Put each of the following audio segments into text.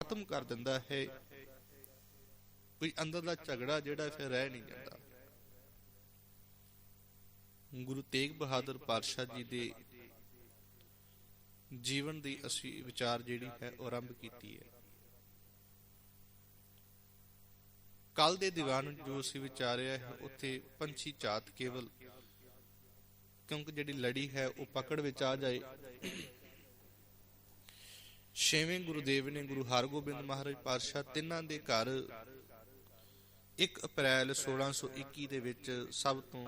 ਖਤਮ ਕਰ ਦਿੰਦਾ ਹੈ। ਕੋਈ ਅੰਦਰ ਦਾ ਝਗੜਾ ਜਿਹੜਾ ਫਿਰ ਰਹਿ ਨਹੀਂ ਜਾਂਦਾ। ਗੁਰੂ ਤੇਗ ਬਹਾਦਰ ਪਾਤਸ਼ਾਹ ਜੀ ਦੇ ਜੀਵਨ ਦੀ ਅਸੀਂ ਵਿਚਾਰ ਜਿਹੜੀ ਹੈ ਉਹ ਆਰੰਭ ਕੀਤੀ ਹੈ। ਕੱਲ ਦੇ ਦੀਵਾਨ ਜੋ ਅਸੀਂ ਵਿਚਾਰਿਆ ਹੈ, ਉੱਥੇ ਪੰਛੀ ਚਾਤ ਕੇਵਲ ਕਿਉਂਕਿ ਜਿਹੜੀ ਲੜੀ ਹੈ ਉਹ ਪਕੜ ਵਿੱਚ ਆ ਜਾਏ। ਛੇਵੇਂ ਗੁਰੂਦੇਵ ਨੇ ਗੁਰੂ ਹਰਗੋਬਿੰਦ ਮਹਾਰਾਜ ਪਾਤਸ਼ਾਹ ਤਿੰਨਾਂ ਦੇ ਘਰ 1 ਅਪ੍ਰੈਲ 1621 ਦੇ ਵਿੱਚ ਸਭ ਤੋਂ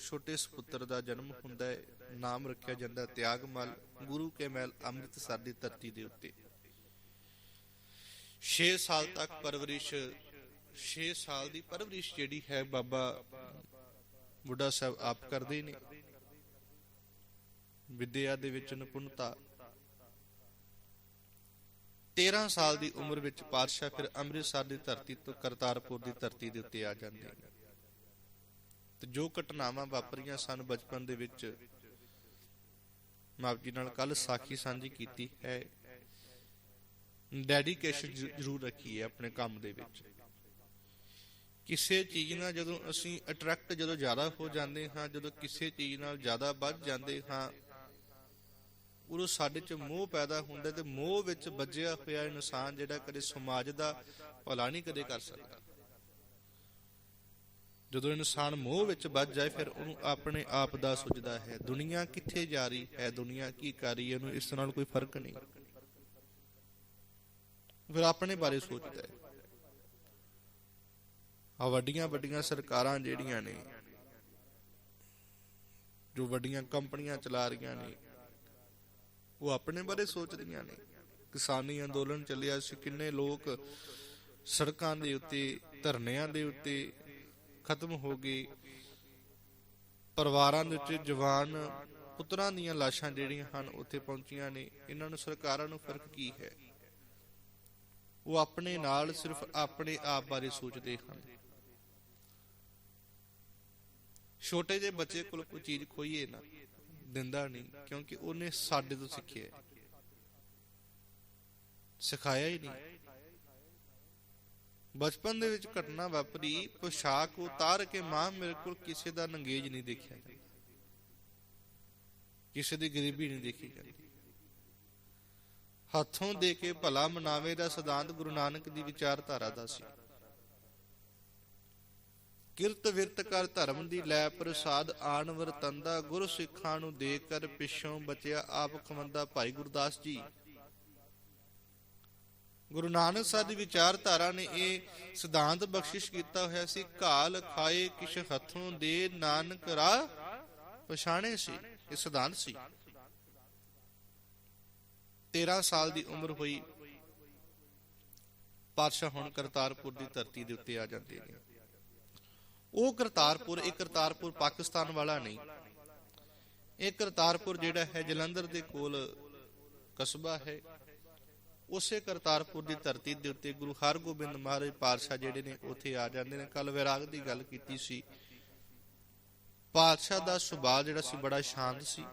ਛੋਟੇ ਸੁਪੁੱਤਰ ਦਾ ਜਨਮ ਹੁੰਦਾ ਹੈ, ਨਾਮ ਰੱਖਿਆ ਜਾਂਦਾ ਤਿਆਗਮਲ, ਗੁਰੂ ਕੇ ਮਹਿਲ ਅੰਮ੍ਰਿਤਸਰ ਦੀ ਧਰਤੀ ਦੇ ਉੱਤੇ। 6 ਸਾਲ ਤੱਕ ਪਰਵਰਿਸ਼ 6 ਸਾਲ ਦੀ ਪਰਵਰਿਸ਼ ਜਿਹੜੀ ਹੈ ਬਾਬਾ ਬੁੱਢਾ ਸਾਹਿਬ ਆਪ ਕਰਦੇ ਨੇ। ਵਿਦਿਆ ਦੇ ਵਿੱਚ ਨਿਪੁੰਨਤਾ 13 ਸਾਲ ਦੀ ਉਮਰ ਵਿੱਚ ਪਾਤਸ਼ਾਹ ਫਿਰ ਅੰਮ੍ਰਿਤਸਰ ਦੀ ਧਰਤੀ ਤੋਂ ਕਰਤਾਰਪੁਰ ਦੀ ਧਰਤੀ ਦੇ ਉੱਤੇ ਆ ਜਾਂਦੇ ਤੇ ਜੋ ਘਟਨਾਵਾਂ ਵਾਪਰੀਆਂ ਸਨ ਬਚਪਨ ਦੇ ਵਿੱਚ ਮਾਪ ਜੀ ਨਾਲ ਕੱਲ ਸਾਖੀ ਸਾਂਝੀ ਕੀਤੀ ਹੈ। ਡੈਡੀਕੇਸ਼ਨ ਜ਼ਰੂਰ ਰੱਖੀ ਹੈ ਆਪਣੇ ਕੰਮ ਦੇ ਵਿੱਚ। ਕਿਸੇ ਚੀਜ਼ ਨਾਲ ਜਦੋਂ ਅਸੀਂ ਅਟਰੈਕਟ ਜਦੋਂ ਜ਼ਿਆਦਾ ਹੋ ਜਾਂਦੇ ਹਾਂ, ਜਦੋਂ ਕਿਸੇ ਚੀਜ਼ ਨਾਲ ਜ਼ਿਆਦਾ ਵੱਧ ਜਾਂਦੇ ਹਾਂ ਉਦੋਂ ਸਾਡੇ 'ਚ ਮੋਹ ਪੈਦਾ ਹੁੰਦਾ ਤੇ ਮੋਹ ਵਿੱਚ ਵੱਜਿਆ ਹੋਇਆ ਇਨਸਾਨ ਜਿਹੜਾ ਕਦੇ ਸਮਾਜ ਦਾ ਭਲਾ ਨਹੀਂ ਕਦੇ ਕਰ ਸਕਦਾ। ਜਦੋਂ ਇਨਸਾਨ ਮੋਹ ਵਿੱਚ ਵੱਜ ਜਾਏ, ਫਿਰ ਉਹਨੂੰ ਆਪਣੇ ਆਪ ਦਾ ਸੁਝਦਾ ਹੈ, ਦੁਨੀਆ ਕਿੱਥੇ ਜਾ ਰਹੀ ਹੈ, ਦੁਨੀਆ ਕੀ ਕਰ ਰਹੀ ਹੈ, ਉਹਨੂੰ ਇਸ ਨਾਲ ਕੋਈ ਫ਼ਰਕ ਨਹੀਂ। ਫਿਰ ਆਪਣੇ ਬਾਰੇ ਸੋਚਦਾ ਹੈ। ਆ ਵੱਡੀਆਂ ਵੱਡੀਆਂ ਸਰਕਾਰਾਂ ਜਿਹੜੀਆਂ ਨੇ, ਜੋ ਵੱਡੀਆਂ ਕੰਪਨੀਆਂ ਚਲਾ ਰਹੀਆਂ ਨੇ ਉਹ ਆਪਣੇ ਬਾਰੇ ਸੋਚਦੀਆਂ ਨੇ। ਕਿਸਾਨੀ ਅੰਦੋਲਨ ਚੱਲਿਆ ਸੀ, ਕਿੰਨੇ ਲੋਕ ਸੜਕਾਂ ਦੇ ਉੱਤੇ, ਧਰਨਿਆਂ ਦੇ ਉੱਤੇ ਖਤਮ ਹੋ ਗਏ। ਪਰਿਵਾਰਾਂ ਦੇ ਵਿੱਚ ਜਵਾਨ ਪੁੱਤਰਾਂ ਦੀਆਂ ਲਾਸ਼ਾਂ ਜਿਹੜੀਆਂ ਹਨ, ਉੱਥੇ ਪਹੁੰਚੀਆਂ ਨੇ। ਇਹਨਾਂ ਨੂੰ ਸਰਕਾਰਾਂ ਨੂੰ ਫ਼ਰਕ ਕੀ ਹੈ? ਉਹ ਆਪਣੇ ਨਾਲ ਸਿਰਫ ਆਪਣੇ ਆਪ ਬਾਰੇ ਸੋਚਦੇ ਹਨ। ਛੋਟੇ ਜਿਹੇ ਬੱਚੇ ਕੋਲ ਕੋਈ ਚੀਜ਼ ਖੋਈਏ ਨਾ। ਦਿੰਦਾ ਨਹੀਂ, ਕਿਉਂਕਿ ਉਹਨੇ ਸਾਡੇ ਤੋਂ ਸਿੱਖਿਆ ਸਿਖਾਇਆ ਹੀ ਨਹੀਂ। ਬਚਪਨ ਦੇ ਵਿੱਚ ਘਟਨਾ ਵਾਪਰੀ, ਪੋਸ਼ਾਕ ਉਤਾਰ ਕੇ ਮਾਂ ਮੇਰੇ ਕੋਲ ਕਿਸੇ ਦਾ ਨੰਗੇਜ ਨਹੀਂ ਦੇਖਿਆ। ਕਿਸੇ ਦੀ ਗਰੀਬੀ ਨਹੀਂ ਦੇਖੀ ਜਾਂਦੀ। ਹੱਥੋਂ ਦੇ ਕੇ ਭਲਾ ਮਨਾਵੇ ਦਾ ਸਿਧਾਂਤ ਗੁਰੂ ਨਾਨਕ ਦੀ ਵਿਚਾਰਧਾਰਾ ਦਾ ਸੀ। ਕਿਰਤ ਵਿਰਤ ਕਰ ਧਰਮ ਦੀ ਲੈ ਪ੍ਰਸਾਦ ਆਣ ਵਰਤੰਦਾ ਗੁਰ ਸਿੱਖਾਂ ਨੂੰ ਦੇ ਕਰ ਪਿਛੋਂ ਬਚਿਆ ਆਪ ਖਮੰਦਾ ਭਾਈ ਗੁਰਦਾਸ ਜੀ। ਗੁਰੂ ਨਾਨਕ ਸਾਹਿਬ ਦੀ ਵਿਚਾਰਧਾਰਾ ਨੇ ਇਹ ਸਿਧਾਂਤ ਬਖਸ਼ਿਸ਼ ਕੀਤਾ ਹੋਇਆ ਸੀ, ਘਾਲ ਖਾਏ ਕਿਛ ਹੱਥੋਂ ਦੇ ਨਾਨਕ ਰਾਹ ਪਛਾਣੇ ਸੀ। ਇਹ ਸਿਧਾਂਤ ਸੀ। 13 ਸਾਲ ਦੀ ਉਮਰ ਹੋਈ। ਪਾਤਸ਼ਾਹ ਹੁਣ ਕਰਤਾਰਪੁਰ ਦੀ ਧਰਤੀ ਦੇ ਉੱਤੇ ਆ ਜਾਂਦੇ ਨੇ। ਉਹ ਕਰਤਾਰਪੁਰ, ਇਹ ਕਰਤਾਰਪੁਰ ਪਾਕਿਸਤਾਨ ਵਾਲਾ ਨਹੀਂ। ਇਹ ਕਰਤਾਰਪੁਰ ਜਿਹੜਾ ਹੈ, ਜਲੰਧਰ ਦੇ ਕੋਲ ਕਸਬਾ ਹੈ। ਉਸੇ ਕਰਤਾਰਪੁਰ ਦੀ ਧਰਤੀ ਦੇ ਉੱਤੇ ਗੁਰੂ ਹਰਗੋਬਿੰਦ ਮਹਾਰਾਜ ਪਾਤਸ਼ਾਹ ਜਿਹੜੇ ਨੇ, ਉੱਥੇ ਆ ਜਾਂਦੇ ਨੇ। ਕੱਲ ਵਿਰਾਗ ਦੀ ਗੱਲ ਕੀਤੀ ਸੀ। ਪਾਤਸ਼ਾਹ ਦਾ ਸੁਭਾਅ ਜਿਹੜਾ ਸੀ, ਬੜਾ ਸ਼ਾਂਤ ਸੀ।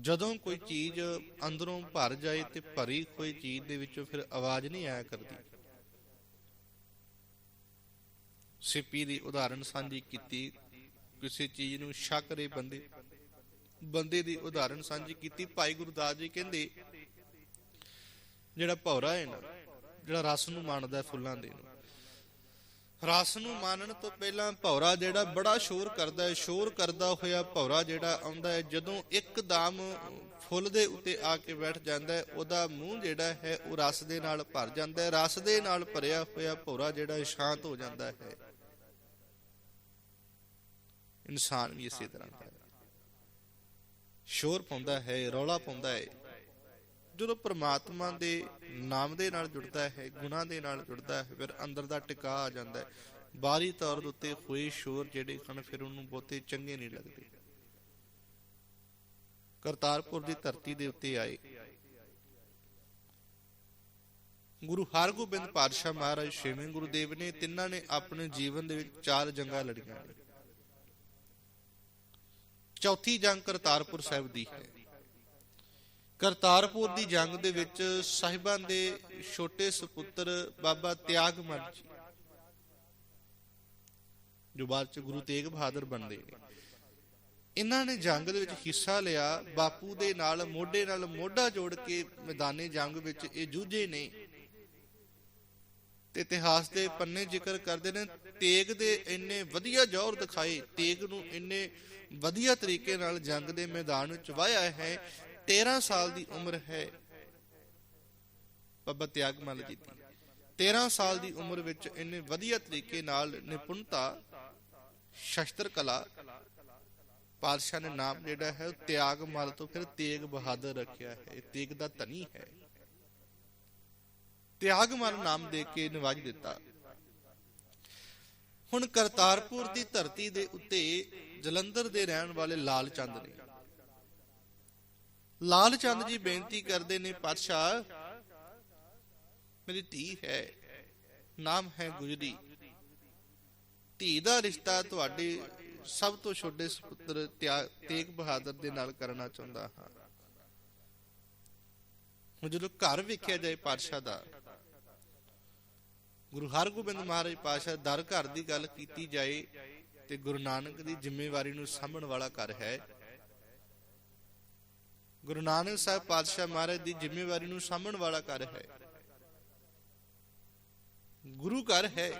ਜਦੋਂ ਕੋਈ ਚੀਜ਼ ਅੰਦਰੋਂ ਭਰ ਜਾਏ ਤੇ ਭਰੀ ਹੋਈ ਚੀਜ਼ ਦੇ ਵਿੱਚੋਂ ਫਿਰ ਆਵਾਜ਼ ਨਹੀਂ ਆਇਆ ਕਰਦੀ। ਸਿਪੀ ਦੀ ਉਦਾਹਰਨ ਸਾਂਝੀ ਕੀਤੀ। ਕਿਸੇ ਚੀਜ਼ ਨੂੰ ਸ਼ੱਕ ਰੇ ਬੰਦੇ ਬੰਦੇ ਦੀ ਉਦਾਹਰਨ ਸਾਂਝੀ ਕੀਤੀ। ਭਾਈ ਗੁਰਦਾਸ ਜੀ ਕਹਿੰਦੇ, ਜਿਹੜਾ ਭੌਰਾ ਹੈ ਨਾ, ਜਿਹੜਾ ਰਸ ਨੂੰ ਮੰਨਦਾ ਫੁੱਲਾਂ ਦੇ ਨੂੰ। ਰਸ ਨੂੰ ਮੰਨਣ ਤੋਂ ਪਹਿਲਾਂ ਭੌਰਾ ਜਿਹੜਾ ਬੜਾ ਸ਼ੋਰ ਕਰਦਾ ਹੈ। ਸ਼ੋਰ ਕਰਦਾ ਹੋਇਆ ਭੌਰਾ ਜਿਹੜਾ ਆਉਂਦਾ ਹੈ, ਜਦੋਂ ਇੱਕਦਮ ਫੁੱਲ ਦੇ ਉੱਤੇ ਆ ਕੇ ਬੈਠ ਜਾਂਦਾ ਹੈ, ਉਹਦਾ ਮੂੰਹ ਜਿਹੜਾ ਹੈ, ਉਹ ਰਸ ਦੇ ਨਾਲ ਭਰ ਜਾਂਦਾ ਹੈ। ਰਸ ਦੇ ਨਾਲ ਭਰਿਆ ਹੋਇਆ ਭੌਰਾ ਜਿਹੜਾ ਸ਼ਾਂਤ ਹੋ ਜਾਂਦਾ ਹੈ। ਇਨਸਾਨ ਵੀ ਇਸੇ ਤਰ੍ਹਾਂ ਦਾ ਸ਼ੋਰ ਪਾਉਂਦਾ ਹੈ, ਰੌਲਾ ਪਾਉਂਦਾ ਹੈ। ਜਦੋਂ ਪ੍ਰਮਾਤਮਾ ਦੇ ਨਾਮ ਦੇ ਨਾਲ ਜੁੜਦਾ ਹੈ ਗੁਨਾਹ ਦੇ ਨਾਲ ਜੁੜਦਾ ਹੈ, ਫਿਰ ਅੰਦਰ ਦਾ ਟਿਕਾ ਆ ਜਾਂਦਾ ਹੈ। ਬਾਹਰੀ ਤੌਰ ਦੇ ਉੱਤੇ ਹੋਏ ਸ਼ੋਰ ਜਿਹੜੇ ਹਨ, ਫਿਰ ਉਹਨੂੰ ਬਹੁਤੇ ਚੰਗੇ ਨਹੀਂ ਲੱਗਦੇ। ਕਰਤਾਰਪੁਰ ਦੀ ਧਰਤੀ ਦੇ ਉੱਤੇ ਆਏ। ਗੁਰੂ ਹਰਗੋਬਿੰਦ ਪਾਤਸ਼ਾਹ ਮਹਾਰਾਜ, ਛੇਵੇਂ ਗੁਰੂਦੇਵ ਨੇ ਤਿੰਨਾਂ ਨੇ ਆਪਣੇ ਜੀਵਨ ਦੇ ਵਿੱਚ ਚਾਰ ਜੰਗਾਂ ਲੜੀਆਂ ਨੇ। ਚੌਥੀ ਜੰਗ ਕਰਤਾਰਪੁਰ ਸਾਹਿਬ ਦੀ ਹੈ। ਕਰਤਾਰਪੁਰ ਦੀ ਜੰਗ ਦੇ ਵਿੱਚ ਸਾਹਿਬਾਂ ਦੇ ਛੋਟੇ ਸੁਪੁੱਤਰ ਬਾਬਾ ਤਿਆਗਮਲ ਜੀ, ਜੋ ਬਾਅਦ ਚ ਗੁਰੂ ਤੇਗ ਬਹਾਦਰ ਬਣਦੇ ਨੇ। ਇਹਨਾਂ ਨੇ ਜੰਗ ਦੇ ਵਿੱਚ ਹਿੱਸਾ ਲਿਆ, ਬਾਪੂ ਦੇ ਨਾਲ, ਮੋਢੇ ਨਾਲ ਮੋਢਾ ਜੋੜ ਕੇ ਮੈਦਾਨੇ ਜੰਗ ਵਿੱਚ ਇਹ ਜੂਝੇ ਨੇ। ਤੇ ਇਤਿਹਾਸ ਦੇ ਪੰਨੇ ਜ਼ਿਕਰ ਕਰਦੇ ਨੇ, ਤੇਗ ਦੇ ਇੰਨੇ ਵਧੀਆ ਜੌਹਰ ਦਿਖਾਏ, ਤੇਗ ਨੂੰ ਇੰਨੇ ਵਧੀਆ ਤਰੀਕੇ ਨਾਲ ਜੰਗ ਦੇ ਮੈਦਾਨ ਵਿੱਚ ਵਾਇਆ ਹੈ 13 ਸਾਲ ਦੀ ਉਮਰ ਹੈ। ਬਾਬਾ ਤਿਆਗਮਲ ਜੀ ਦੀ। 13 ਸਾਲ ਦੀ ਉਮਰ ਵਿੱਚ ਇੰਨੇ ਵਧੀਆ ਤਰੀਕੇ ਨਾਲ ਨਿਪੁੰਨਤਾ ਸ਼ਸਤਰ ਕਲਾ ਪਾਤਸ਼ਾਹ ਨੇ ਨਾਮ ਜਿਹੜਾ ਹੈ ਉਹ ਤਿਆਗਮਲ ਤੋਂ ਫਿਰ ਤੇਗ ਬਹਾਦਰ ਰੱਖਿਆ ਹੈ। ਇਹ ਤੇਗ ਦਾ ਧਨੀ ਹੈ। ਤਿਆਗਮਲ ਨਾਮ ਦੇ ਕੇ ਨਿਵਾਜ ਦਿੱਤਾ। ਹੁਣ ਕਰਤਾਰਪੁਰ ਦੀ ਧਰਤੀ ਦੇ ਉੱਤੇ ਜਲੰਧਰ ਦੇ ਰਹਿਣ ਵਾਲੇ ਲਾਲ ਚੰਦ ਨੇ। ਲਾਲ ਚੰਦ ਜੀ ਬੇਨਤੀ ਕਰਦੇ ਨੇ, ਪਾਤਸ਼ਾਹ, ਮੇਰੀ ਧੀ ਹੈ, ਨਾਮ ਹੈ ਗੁਜਰੀ। ਧੀ ਦਾ ਰਿਸ਼ਤਾ ਤੁਹਾਡੇ ਸਭ ਤੋਂ ਛੋਟੇ ਸੁਪੁੱਤਰ ਤੇਗ ਬਹਾਦਰ ਦੇ ਨਾਲ ਕਰਨਾ ਚਾਹੁੰਦਾ ਹਾਂ। ਹੁਣ ਜਦੋਂ ਘਰ ਵੇਖਿਆ ਜਾਏ ਪਾਤਸ਼ਾਹ ਦਾ ਗੁਰੂ ਹਰਗੋਬਿੰਦ ਮਹਾਰਾਜ ਪਾਤਸ਼ਾਹ ਦਰ ਘਰ ਦੀ ਗੱਲ ਕੀਤੀ ਜਾਏ ਤੇ ਗੁਰੂ ਨਾਨਕ ਦੀ ਜ਼ਿੰਮੇਵਾਰੀ ਨੂੰ ਸਾਂਭਣ ਵਾਲਾ ਘਰ ਹੈ। ਗੁਰੂ ਨਾਨਕ ਸਾਹਿਬ ਪਾਤਸ਼ਾਹ ਮਹਾਰਾਜ ਦੀ ਜ਼ਿੰਮੇਵਾਰੀ ਨੂੰ ਸਾਂਭਣ ਵਾਲਾ ਘਰ ਹੈ। ਗੁਰੂ ਘਰ ਹੈ।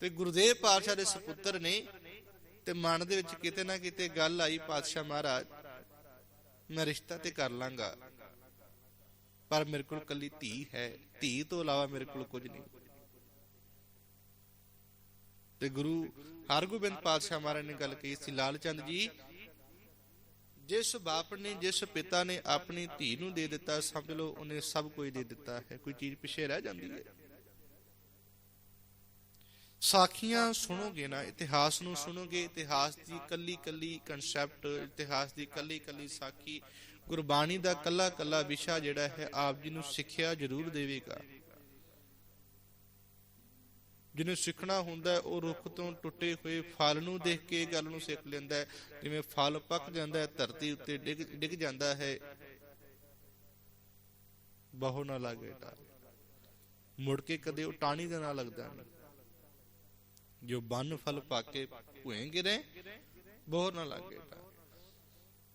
ਤੇ ਗੁਰਦੇਵ ਪਾਤਸ਼ਾਹ ਦੇ ਸੁਪੁੱਤਰ ਨੇ ਤੇ ਮਨ ਦੇ ਵਿੱਚ ਕਿਤੇ ਨਾ ਕਿਤੇ ਗੱਲ ਆਈ, ਪਾਤਸ਼ਾਹ ਮਹਾਰਾਜ, ਮੈਂ ਰਿਸ਼ਤਾ ਤੇ ਕਰ ਲਾਂਗਾ। ਪਰ ਮੇਰੇ ਕੋਲ ਕੱਲੀ ਧੀ ਹੈ। ਧੀ ਤੋਂ ਇਲਾਵਾ ਮੇਰੇ ਕੋਲ ਕੁਝ ਨਹੀਂ। ਤੇ ਗੁਰੂ ਹਰਗੋਬਿੰਦ ਪਾਤਸ਼ਾਹ ਮਹਾਰਾਜ ਨੇ ਗੱਲ ਕਹੀ ਸੀ, ਲਾਲ ਚੰਦ ਜੀ, ਜਿਸ ਬਾਪ ਨੇ, ਜਿਸ ਪਿਤਾ ਨੇ ਆਪਣੀ ਧੀ ਨੂੰ ਦੇ ਦਿੱਤਾ, ਸਮਝ ਲਓ ਉਹਨੇ ਸਭ ਕੁਝ ਦੇ ਦਿੱਤਾ ਹੈ। ਕੋਈ ਚੀਜ਼ ਪਿੱਛੇ ਰਹਿ ਜਾਂਦੀ ਹੈ। ਸਾਖੀਆਂ ਸੁਣੋਗੇ ਨਾ, ਇਤਿਹਾਸ ਨੂੰ ਸੁਣੋਗੇ, ਇਤਿਹਾਸ ਦੀ ਕੱਲੀ ਕੱਲੀ ਕਨਸੈਪਟ ਇਤਿਹਾਸ ਦੀ ਕੱਲੀ ਕੱਲੀ ਸਾਖੀ ਗੁਰਬਾਣੀ ਦਾ ਕੱਲਾ ਕੱਲਾ ਵਿਸ਼ਾ ਜਿਹੜਾ ਹੈ, ਆਪ ਜੀ ਨੂੰ ਸਿੱਖਿਆ ਜ਼ਰੂਰ ਦੇਵੇਗਾ। ਜਿਹਨੇ ਸਿੱਖਣਾ ਹੁੰਦਾ ਉਹ ਰੁੱਖ ਤੋਂ ਟੁੱਟੇ ਹੋਏ ਫਲ ਨੂੰ ਦੇਖ ਕੇ ਇਹ ਗੱਲ ਨੂੰ ਸਿੱਖ ਲੈਂਦਾ ਹੈ। ਜਿਵੇਂ ਫਲ ਪੱਕ ਜਾਂਦਾ ਹੈ, ਧਰਤੀ ਉੱਤੇ ਡਿੱਗ ਡਿੱਗ ਜਾਂਦਾ ਹੈ। ਬਹੁ ਨਾ ਲਾਗੇ ਟਾਲ ਮੁੜ ਕੇ ਕਦੇ ਉਹ ਟਾਣੀ ਦੇ ਨਾਲ ਲੱਗਦਾ ਨਹੀਂ। ਜੋ ਬੰਨ ਫਲ ਪਾਕੇ ਭੁਏ ਗਿਰੇ, ਬਹੁ ਨਾ ਲਾਗੇ ਟਾਲ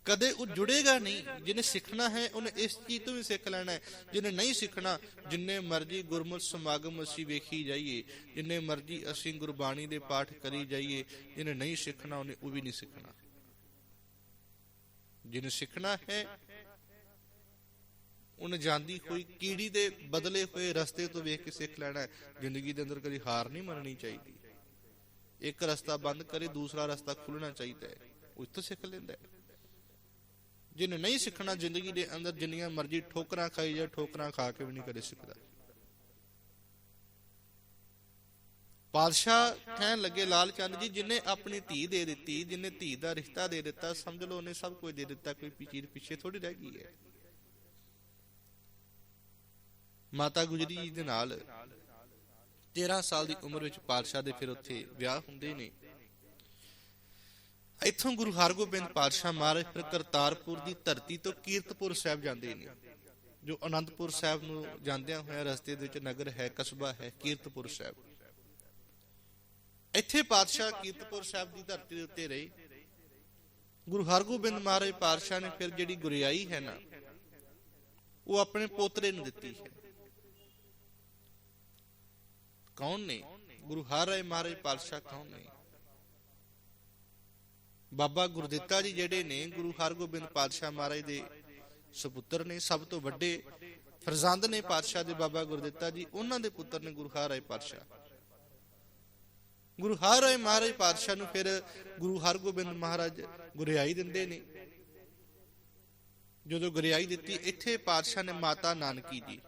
ਕਦੇ ਉਹ ਜੁੜੇਗਾ ਨਹੀਂ। ਜਿਹਨੇ ਸਿੱਖਣਾ ਹੈ, ਉਹਨੇ ਇਸ ਚੀਜ਼ ਤੋਂ ਵੀ ਸਿੱਖ ਲੈਣਾ ਹੈ। ਜਿਹਨੇ ਨਹੀਂ ਸਿੱਖਣਾ, ਜਿੰਨੇ ਮਰਜ਼ੀ ਗੁਰਮੁਖ ਸਮਾਗਮ ਅਸੀਂ ਵੇਖੀ ਜਾਈਏ, ਜਿੰਨੇ ਮਰਜ਼ੀ ਅਸੀਂ ਗੁਰਬਾਣੀ ਦੇ ਪਾਠ ਕਰੀ ਜਾਈਏ, ਜਿਹਨੇ ਨਹੀਂ ਸਿੱਖਣਾ, ਉਹਨੇ ਉਹ ਵੀ ਨਹੀਂ ਸਿੱਖਣਾ। ਜਿਹਨੇ ਸਿੱਖਣਾ ਹੈ, ਉਹਨੇ ਜਾਂਦੀ ਹੋਈ ਕੀੜੀ ਦੇ ਬਦਲੇ ਹੋਏ ਰਸਤੇ ਤੋਂ ਵੇਖ ਕੇ ਸਿੱਖ ਲੈਣਾ ਹੈ। ਜ਼ਿੰਦਗੀ ਦੇ ਅੰਦਰ ਕਦੀ ਹਾਰ ਨਹੀਂ ਮੰਨਣੀ ਚਾਹੀਦੀ। ਇੱਕ ਰਸਤਾ ਬੰਦ ਕਰੇ, ਦੂਸਰਾ ਰਸਤਾ ਖੁੱਲਣਾ ਚਾਹੀਦਾ ਹੈ। ਉਹ ਤੋਂ ਸਿੱਖ ਲੈਂਦਾ ਹੈ। ਜਿਹਨੇ ਨਹੀਂ ਸਿੱਖਣਾ ਜ਼ਿੰਦਗੀ ਦੇ ਅੰਦਰ ਜਿੰਨੀਆਂ ਮਰਜ਼ੀ ਠੋਕਰਾਂ ਖਾਈ ਜਾ ਠੋਕਰਾਂ ਖਾ ਕੇ ਵੀ ਨਹੀਂ ਕਦੇ ਸਿੱਖਦਾ। ਪਾਦਸ਼ਾਹ ਕਹਿਣ ਲੱਗੇ ਲਾਲ ਚੰਦ ਜੀ, ਜਿਨੇ ਆਪਣੀ ਧੀ ਦੇ ਦਿੱਤੀ, ਜਿਨੇ ਧੀ ਦਾ ਰਿਸ਼ਤਾ ਦੇ ਦਿੱਤਾ, ਸਮਝ ਲਓ ਉਹਨੇ ਸਭ ਕੁਝ ਦੇ ਦਿੱਤਾ, ਕੋਈ ਚੀਜ਼ ਪਿੱਛੇ ਥੋੜੀ ਰਹਿ ਗਈ ਹੈ। ਮਾਤਾ ਗੁਜਰੀ ਜੀ ਦੇ ਨਾਲ 13 ਸਾਲ ਦੀ ਉਮਰ ਵਿੱਚ ਪਾਤਸ਼ਾਹ ਦੇ ਫਿਰ ਉੱਥੇ ਵਿਆਹ ਹੁੰਦੇ ਨੇ। ਇੱਥੋਂ ਗੁਰੂ ਹਰਗੋਬਿੰਦ ਪਾਤਸ਼ਾਹ ਮਹਾਰਾਜ ਫਿਰ ਕਰਤਾਰਪੁਰ ਦੀ ਧਰਤੀ ਤੋਂ ਕੀਰਤਪੁਰ ਸਾਹਿਬ ਜਾਂਦੇ ਨੇ। ਜੋ ਅਨੰਦਪੁਰ ਸਾਹਿਬ ਨੂੰ ਜਾਂਦਿਆਂ ਹੋਇਆ ਰਸਤੇ ਦੇ ਵਿੱਚ ਨਗਰ ਹੈ, ਕਸਬਾ ਹੈ, ਕੀਰਤਪੁਰ ਸਾਹਿਬ। ਇੱਥੇ ਪਾਤਸ਼ਾਹ ਕੀਰਤਪੁਰ ਸਾਹਿਬ ਦੀ ਧਰਤੀ ਦੇ ਉੱਤੇ ਰਹੇ। ਗੁਰੂ ਹਰਗੋਬਿੰਦ ਮਹਾਰਾਜ ਪਾਤਸ਼ਾਹ ਨੇ ਫਿਰ ਜਿਹੜੀ ਗੁਰਿਆਈ ਹੈ ਨਾ, ਉਹ ਆਪਣੇ ਪੋਤਰੇ ਨੂੰ ਦਿੱਤੀ ਹੈ। ਕੌਣ ਨੇ? ਗੁਰੂ ਹਰ ਹਰਿ ਮਹਾਰਾਜ ਪਾਤਸ਼ਾਹ ਕੌਣ ਨੇ? ਬਾਬਾ ਗੁਰਦਿੱਤਾ ਜੀ ਜਿਹੜੇ ਨੇ, ਗੁਰੂ ਹਰਗੋਬਿੰਦ ਪਾਤਸ਼ਾਹ ਮਹਾਰਾਜ ਦੇ ਸੁਪੁੱਤਰ ਨੇ, ਸਭ ਤੋਂ ਵੱਡੇ ਫਰਜ਼ੰਦ ਨੇ ਪਾਤਸ਼ਾਹ ਦੇ ਬਾਬਾ ਗੁਰਦਿੱਤਾ ਜੀ, ਉਹਨਾਂ ਦੇ ਪੁੱਤਰ ਨੇ ਗੁਰੂ ਹਰਿ ਪਾਤਸ਼ਾਹ। ਗੁਰੂ ਹਰਿ ਮਹਾਰਾਜ ਪਾਤਸ਼ਾਹ ਨੂੰ ਫਿਰ ਗੁਰੂ ਹਰਗੋਬਿੰਦ ਮਹਾਰਾਜ ਗੁਰਿਆਈ ਦਿੰਦੇ ਨੇ। ਜਦੋਂ ਗੁਰਿਆਈ ਦਿੱਤੀ, ਇੱਥੇ ਪਾਤਸ਼ਾਹ ਨੇ ਮਾਤਾ ਨਾਨਕੀ ਜੀ,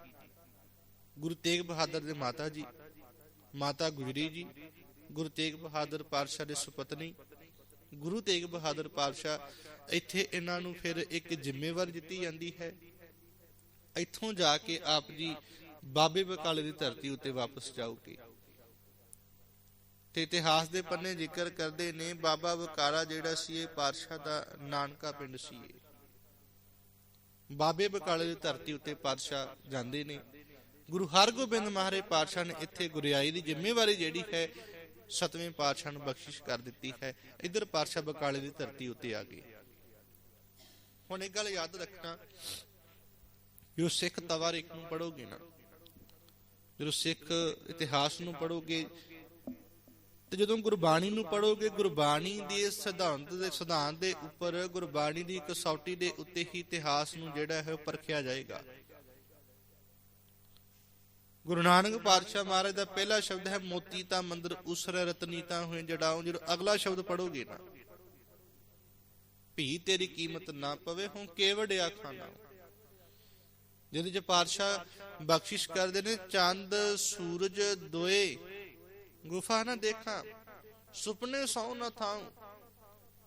ਗੁਰੂ ਤੇਗ ਬਹਾਦਰ ਦੇ ਮਾਤਾ ਜੀ, ਮਾਤਾ ਗੁਜਰੀ ਜੀ, ਗੁਰੂ ਤੇਗ ਬਹਾਦਰ ਪਾਤਸ਼ਾਹ ਦੇ ਸੁਪਤਨੀ ਗੁਰੂ ਤੇਗ ਬਹਾਦਰ ਪਾਤਸ਼ਾਹ ਇੱਥੇ ਇਹਨਾਂ ਨੂੰ ਫਿਰ ਇੱਕ ਜ਼ਿੰਮੇਵਾਰੀ ਦਿੱਤੀ ਜਾਂਦੀ ਹੈ। ਇੱਥੋਂ ਜਾ ਕੇ ਆਪ ਜੀ ਬਾਬੇ ਬਕਾਲੇ ਦੀ ਧਰਤੀ ਉੱਤੇ ਵਾਪਸ ਜਾਓਗੇ। ਤੇ ਇਤਿਹਾਸ ਦੇ ਪੰਨੇ ਜ਼ਿਕਰ ਕਰਦੇ ਨੇ, ਬਾਬਾ ਬਕਾਲਾ ਜਿਹੜਾ ਸੀ ਇਹ ਪਾਤਸ਼ਾਹ ਦਾ ਨਾਨਕਾ ਪਿੰਡ ਸੀ ਬਾਬੇ ਬਕਾਲੇ ਦੀ ਧਰਤੀ ਉੱਤੇ ਪਾਤਸ਼ਾਹ ਜਾਂਦੇ ਨੇ। ਗੁਰੂ ਹਰਗੋਬਿੰਦ ਮਹਾਰੇ ਪਾਤਸ਼ਾਹ ਨੇ ਇੱਥੇ ਗੁਰਿਆਈ ਦੀ ਜ਼ਿੰਮੇਵਾਰੀ ਜਿਹੜੀ ਹੈ ਸਤਵੇਂ ਪਾਤਸ਼ਾਹ ਨੂੰ ਬਖਸ਼ਿਸ਼ ਕਰ ਦਿੱਤੀ ਹੈ। ਇੱਧਰ ਪਾਤਸ਼ਾਹ ਬਕਾਲੇ ਦੀ ਧਰਤੀ ਉੱਤੇ ਆ ਗਏ ਹੁਣ ਇੱਕ ਗੱਲ ਯਾਦ ਰੱਖਣਾ ਜੋ ਸਿੱਖ ਤਵਾਰੀਖ ਨੂੰ ਪੜੋਗੇ ਨਾ, ਜਦੋਂ ਸਿੱਖ ਇਤਿਹਾਸ ਨੂੰ ਪੜੋਗੇ ਤੇ ਜਦੋਂ ਗੁਰਬਾਣੀ ਨੂੰ ਪੜੋਗੇ ਗੁਰਬਾਣੀ ਦੇ ਸਿਧਾਂਤ ਦੇ ਸਿਧਾਂਤ ਦੇ ਉੱਪਰ ਗੁਰਬਾਣੀ ਦੀ ਕਸੌਟੀ ਦੇ ਉੱਤੇ ਹੀ ਇਤਿਹਾਸ ਨੂੰ ਜਿਹੜਾ ਹੈ ਉਹ ਪਰਖਿਆ ਜਾਏਗਾ। ਗੁਰੂ ਨਾਨਕ ਪਾਤਸ਼ਾਹ ਮਹਾਰਾਜ ਦਾ ਪਹਿਲਾ ਸ਼ਬਦ ਹੈ ਮੋਤੀ ਤਾਂ ਮੰਦਰ ਉਸਰ ਰਤਨੀ ਹੋਏ ਜੜਾਉ ਜਦੋਂ ਅਗਲਾ ਸ਼ਬਦ ਪੜੋਗੇ ਨਾ। ਭੀ ਤੇਰੀ ਕੀਮਤ ਨਾ ਪਵੇ, ਹੁਣ ਕੇਵੜਿਆ ਖਾਣਾ ਜਿਹਦੇ ਚ ਪਾਤਸ਼ਾਹ ਬਖਸ਼ਿਸ਼ ਕਰਦੇ ਨੇ, ਚੰਦ, ਸੂਰਜ, ਦੋਏ। ਗੁਫਾ ਨਾ ਦੇਖਾਂ, ਸੁਪਨੇ ਸੌ ਨਾ ਥਾਂ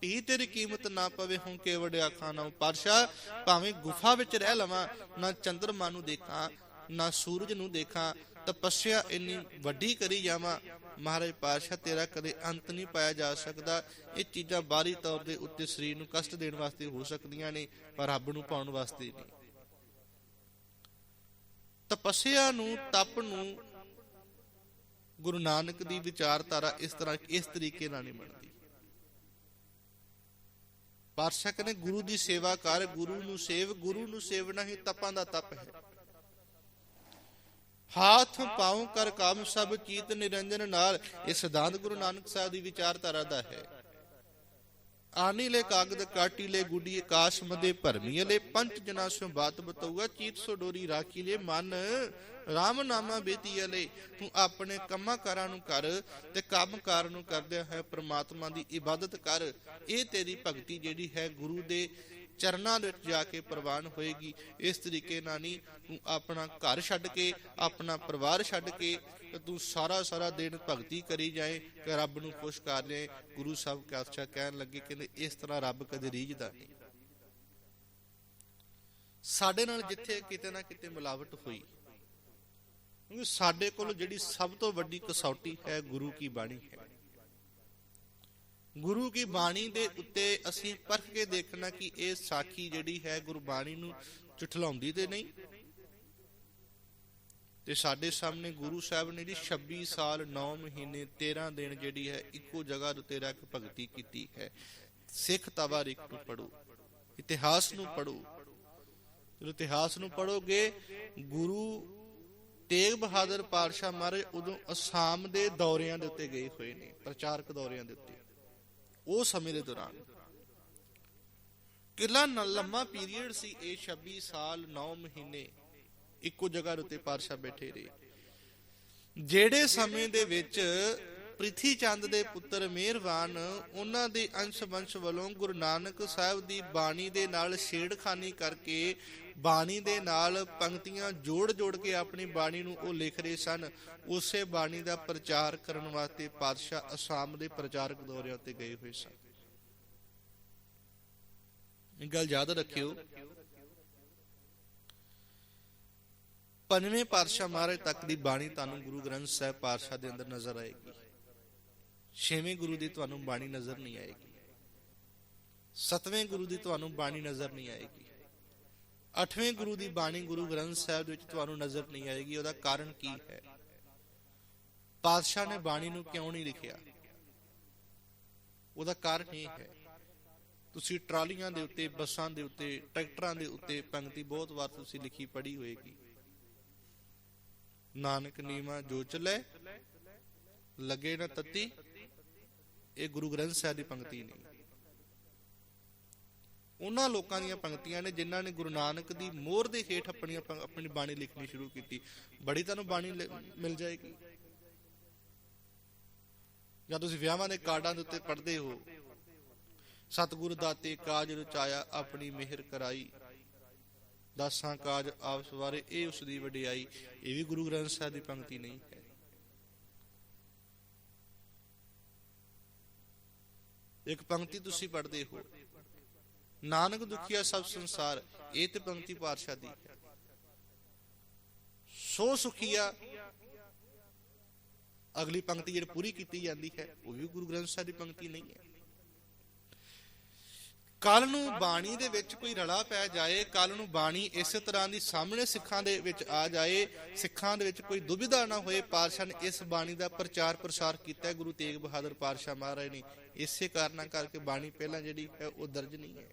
ਭੀ ਤੇਰੀ ਕੀਮਤ ਨਾ ਪਵੇ, ਹੁਣ ਕੇਵੜਿਆ ਖਾਣਾ ਪਾਤਸ਼ਾਹ ਭਾਵੇਂ ਗੁਫਾ ਵਿੱਚ ਰਹਿ ਲਵਾਂ, ਨਾ ਚੰਦਰਮਾ ਨੂੰ ਦੇਖਾਂ ਨਾ ਸੂਰਜ ਨੂੰ ਦੇਖਾਂ ਤਪੱਸਿਆ ਇੰਨੀ ਵੱਡੀ ਕਰੀ ਜਾਵਾਂ। ਮਹਾਰਾਜ ਪਾਤਸ਼ਾਹ, ਤੇਰਾ ਕਦੇ ਅੰਤ ਨਹੀਂ ਪਾਇਆ ਜਾ ਸਕਦਾ। ਇਹ ਚੀਜ਼ਾਂ ਬਾਹਰੀ ਤੌਰ ਦੇ ਉੱਤੇ ਸਰੀਰ ਨੂੰ ਕਸ਼ਟ ਦੇਣ ਵਾਸਤੇ ਹੋ ਸਕਦੀਆਂ ਨੇ, ਪਰ ਰੱਬ ਨੂੰ ਪਾਉਣ ਵਾਸਤੇ ਨਹੀਂ। ਤਪੱਸਿਆ ਨੂੰ ਤਪ ਨੂੰ ਗੁਰੂ ਨਾਨਕ ਦੀ ਵਿਚਾਰਧਾਰਾ ਇਸ ਤਰ੍ਹਾਂ, ਇਸ ਤਰੀਕੇ ਨਾਲ ਨਹੀਂ ਬਣਦੀ। ਪਾਤਸ਼ਾਹ ਕਹਿੰਦੇ, ਗੁਰੂ ਦੀ ਸੇਵਾ ਕਰ, ਗੁਰੂ ਨੂੰ ਸੇਵ, ਗੁਰੂ ਨੂੰ ਸੇਵਣਾ ਹੀ ਤਪਾਂ ਦਾ ਤਪ ਹੈ। ਹਾਥ ਪਾਉ ਕਰ ਕੰਮ ਸਭ ਚੀਤ ਨਿਰੰਜਨ ਨਾਲ, ਇਹ ਸਿਧਾਂਤ ਗੁਰੂ ਨਾਨਕ ਸਾਹਿਬ ਦੀ ਵਿਚਾਰਧਾਰਾ ਦਾ ਹੈ। ਆਨੀ ਲੈ ਕਾਗਦ ਕਾਟੀ ਲੈ ਗੁੱਡੀ ਆਕਾਸ਼ ਮਦੇ ਭਰਮੀ ਲੈ ਪੰਚ ਜਨਾ ਸੋ ਬਾਤ ਬਤਊਗਾ ਚੀਤ ਸੋ ਡੋਰੀ ਰਾਖੀ ਲੈ ਮਨ ਰਾਮ ਨਾਮਾ ਬੇਤੀ ਲੈ ਤੂੰ ਆਪਣੇ ਕੰਮਾਂ ਕਾਰਾਂ ਨੂੰ ਕਰ ਤੇ ਕੰਮ ਕਾਰ ਨੂੰ ਕਰਦਿਆਂ ਹੈ ਪ੍ਰਮਾਤਮਾ ਦੀ ਇਬਾਦਤ ਕਰ, ਇਹ ਤੇਰੀ ਭਗਤੀ ਜਿਹੜੀ ਹੈ ਗੁਰੂ ਦੇ ਚਰਨਾਂ ਵਿੱਚ ਜਾ ਕੇ ਪ੍ਰਵਾਨ ਹੋਏਗੀ। ਇਸ ਤਰੀਕੇ ਨਾਲ ਨਹੀਂ ਤੂੰ ਆਪਣਾ ਘਰ ਛੱਡ ਕੇ, ਆਪਣਾ ਪਰਿਵਾਰ ਛੱਡ ਕੇ, ਤੂੰ ਸਾਰਾ ਸਾਰਾ ਦਿਨ ਭਗਤੀ ਕਰੀ ਜਾਏ ਕਿ ਰੱਬ ਨੂੰ ਖੁਸ਼ ਕਰ ਲੈ ਗੁਰੂ ਸਾਹਿਬ ਕਾਤਸ਼ਾਹ ਕਹਿਣ ਲੱਗੇ ਕਹਿੰਦੇ ਇਸ ਤਰ੍ਹਾਂ ਰੱਬ ਕਦੇ ਰੀਝਦਾ ਨਹੀਂ। ਸਾਡੇ ਨਾਲ ਜਿੱਥੇ ਕਿਤੇ ਨਾ ਕਿਤੇ ਮਿਲਾਵਟ ਹੋਈ। ਕਿਉਂਕਿ ਸਾਡੇ ਕੋਲ ਜਿਹੜੀ ਸਭ ਤੋਂ ਵੱਡੀ ਕਸੌਟੀ ਹੈ ਗੁਰੂ ਕੀ ਬਾਣੀ ਹੈ। ਗੁਰੂ ਕੀ ਬਾਣੀ ਦੇ ਉੱਤੇ ਅਸੀਂ ਪਰਖ ਕੇ ਦੇਖਣਾ ਕਿ ਇਹ ਸਾਖੀ ਜਿਹੜੀ ਹੈ ਗੁਰਬਾਣੀ ਨੂੰ ਝੁਠਲਾਉਂਦੀ ਤੇ ਨਹੀਂ। ਤੇ ਸਾਡੇ ਸਾਹਮਣੇ ਗੁਰੂ ਸਾਹਿਬ ਨੇ ਜੀ 26 ਸਾਲ 9 ਮਹੀਨੇ 13 ਦਿਨ ਜਿਹੜੀ ਹੈ, ਇੱਕੋ ਜਗ੍ਹਾ ਉੱਤੇ ਰਹਿ ਕੇ ਭਗਤੀ ਕੀਤੀ ਹੈ। ਸਿੱਖ ਤਵਾਰੀਖ ਨੂੰ ਪੜੋ ਇਤਿਹਾਸ ਨੂੰ ਪੜੋ ਜਦੋਂ ਇਤਿਹਾਸ ਨੂੰ ਪੜੋਗੇ ਗੁਰੂ ਤੇਗ ਬਹਾਦਰ ਪਾਤਸ਼ਾਹ ਮਹਾਰਾਜ ਉਦੋਂ ਅਸਾਮ ਦੇ ਦੌਰਿਆਂ ਦੇ ਉੱਤੇ ਗਏ ਹੋਏ ਨੇ, ਪ੍ਰਚਾਰਕ ਦੌਰਿਆਂ ਦੇ ਉੱਤੇ। ਉਹ ਸਮੇਂ ਦੇ ਦੌਰਾਨ। ਕਿਲਾ ਲੰਮਾ ਪੀਰੀਅਡ ਸੀ, ਇਹ 26 ਸਾਲ 9 ਮਹੀਨੇ ਇੱਕੋ ਜਗ੍ਹਾ ਉੱਤੇ ਪਾਤਸ਼ਾਹ ਬੈਠੇ ਰਹੇ। ਜਿਹੜੇ ਸਮੇਂ ਦੇ ਵਿੱਚ ਪ੍ਰਿਥੀ ਚੰਦ ਦੇ ਪੁੱਤਰ ਮਿਹਰਵਾਨ ਉਹਨਾਂ ਦੇ ਅੰਸ਼ ਵੰਸ਼ ਵੱਲੋਂ ਗੁਰੂ ਨਾਨਕ ਸਾਹਿਬ ਦੀ ਬਾਣੀ ਦੇ ਨਾਲ ਛੇੜਖਾਨੀ ਕਰਕੇ ਬਾਣੀ ਦੇ ਨਾਲ ਪੰਕਤੀਆਂ ਜੋੜ ਜੋੜ ਕੇ ਆਪਣੀ ਬਾਣੀ ਨੂੰ ਉਹ ਲਿਖ ਰਹੇ ਸਨ, ਉਸੇ ਬਾਣੀ ਦਾ ਪ੍ਰਚਾਰ ਕਰਨ ਵਾਸਤੇ ਪਾਤਸ਼ਾਹ ਅਸਾਮ ਦੇ ਪ੍ਰਚਾਰਕ ਦੌਰਿਆਂ ਉੱਤੇ ਗਏ ਹੋਏ ਸਨ। ਇਹ ਗੱਲ ਯਾਦ ਰੱਖਿਓ। ਪੰਜਵੇਂ ਪਾਤਸ਼ਾਹ ਮਹਾਰਾਜ ਤੱਕ ਦੀ ਬਾਣੀ ਤੁਹਾਨੂੰ ਗੁਰੂ ਗ੍ਰੰਥ ਸਾਹਿਬ ਪਾਤਸ਼ਾਹ ਦੇ ਅੰਦਰ ਨਜ਼ਰ ਆਏਗੀ। ਛੇਵੇਂ ਗੁਰੂ ਦੀ ਤੁਹਾਨੂੰ ਬਾਣੀ ਨਜ਼ਰ ਨਹੀਂ ਆਏਗੀ। ਸਤਵੇਂ ਗੁਰੂ ਦੀ ਤੁਹਾਨੂੰ ਬਾਣੀ ਨਜ਼ਰ ਨਹੀਂ ਆਏਗੀ। ਅੱਠਵੇਂ ਗੁਰੂ ਦੀ ਬਾਣੀ ਗੁਰੂ ਗ੍ਰੰਥ ਸਾਹਿਬ ਦੇ ਵਿੱਚ ਤੁਹਾਨੂੰ ਨਜ਼ਰ ਨਹੀਂ ਆਏਗੀ, ਉਹਦਾ ਕਾਰਨ ਕੀ ਹੈ? ਪਾਤਸ਼ਾਹ ਨੇ ਬਾਣੀ ਨੂੰ ਕਿਉਂ ਨਹੀਂ ਲਿਖਿਆ? ਉਹਦਾ ਕਾਰਨ ਇਹ ਹੈ, ਤੁਸੀਂ ਟਰਾਲੀਆਂ ਦੇ ਉੱਤੇ, ਬੱਸਾਂ ਦੇ ਉੱਤੇ, ਟਰੈਕਟਰਾਂ ਦੇ ਉੱਤੇ ਪੰਕਤੀ ਬਹੁਤ ਵਾਰ ਤੁਸੀਂ ਲਿਖੀ ਪੜ੍ਹੀ ਹੋਏਗੀ। ਨਾਨਕ ਨੀਮਾ ਜੋ ਚਲੇ, ਲੱਗੇ ਨਾ ਤਤੀ, ਇਹ ਗੁਰੂ ਗ੍ਰੰਥ ਸਾਹਿਬ ਦੀ ਪੰਕਤੀ ਨਹੀਂ। ਉਹਨਾਂ ਲੋਕਾਂ ਦੀਆਂ ਪੰਕਤੀਆਂ ਨੇ ਜਿਨ੍ਹਾਂ ਨੇ ਗੁਰੂ ਨਾਨਕ ਦੀ ਮੋਹਰ ਦੇ ਹੇਠ ਆਪਣੀ ਆਪਣੀ ਬਾਣੀ ਲਿਖਣੀ ਸ਼ੁਰੂ ਕੀਤੀ। ਬੜੀ ਤੁਹਾਨੂੰ ਬਾਣੀ ਮਿਲ ਜਾਏਗੀ। ਜਾਂ ਤੁਸੀਂ ਵਿਆਹਾਂ ਦੇ ਕਾਰਡਾਂ ਦੇ ਉੱਤੇ ਪੜ੍ਹਦੇ ਹੋ। ਸਤਿਗੁਰ ਦਾਤੇ, ਕਾਜ ਰਚਾਇਆ, ਆਪਣੀ ਮਿਹਰ ਕਰਾਈ। ਦਾਸਾਂ ਕਾਜ ਆਪ ਸਵਾਰੇ ਇਹ ਉਸ ਦੀ ਵਡਿਆਈ। ਇਹ ਵੀ ਗੁਰੂ ਗ੍ਰੰਥ ਸਾਹਿਬ ਦੀ ਪੰਕਤੀ ਨਹੀਂ ਹੈ। ਇੱਕ ਪੰਕਤੀ ਤੁਸੀਂ ਪੜ੍ਹਦੇ ਹੋ। ਨਾਨਕ ਦੁਖੀਆ ਸਭ ਸੰਸਾਰ ਇਹ ਤੇ ਪੰਕਤੀ ਪਾਤਸ਼ਾਹ ਦੀ। ਸੋ ਸੁਖੀਆ ਅਗਲੀ ਪੰਕਤੀ ਜਿਹੜੀ ਪੂਰੀ ਕੀਤੀ ਜਾਂਦੀ ਹੈ ਉਹ ਵੀ ਗੁਰੂ ਗ੍ਰੰਥ ਸਾਹਿਬ ਦੀ ਪੰਕਤੀ ਨਹੀਂ ਹੈ। ਕੱਲ ਨੂੰ ਬਾਣੀ ਦੇ ਵਿੱਚ ਕੋਈ ਰਲਾ ਪੈ ਜਾਏ ਕੱਲ ਨੂੰ ਬਾਣੀ ਇਸੇ ਤਰ੍ਹਾਂ ਦੀ ਸਾਹਮਣੇ ਸਿੱਖਾਂ ਦੇ ਵਿੱਚ ਆ ਜਾਏ ਸਿੱਖਾਂ ਦੇ ਵਿੱਚ ਕੋਈ ਦੁਬਿਧਾ ਨਾ ਹੋਏ ਪਾਤਸ਼ਾਹ ਨੇ ਇਸ ਬਾਣੀ ਦਾ ਪ੍ਰਚਾਰ ਪ੍ਰਸਾਰ ਕੀਤਾ ਗੁਰੂ ਤੇਗ ਬਹਾਦਰ ਪਾਤਸ਼ਾਹ ਮਹਾਰਾਜ ਨੇ। ਇਸੇ ਕਾਰਨਾਂ ਕਰਕੇ ਬਾਣੀ ਪਹਿਲਾਂ ਜਿਹੜੀ ਹੈ ਉਹ ਦਰਜ ਨਹੀਂ ਹੈ।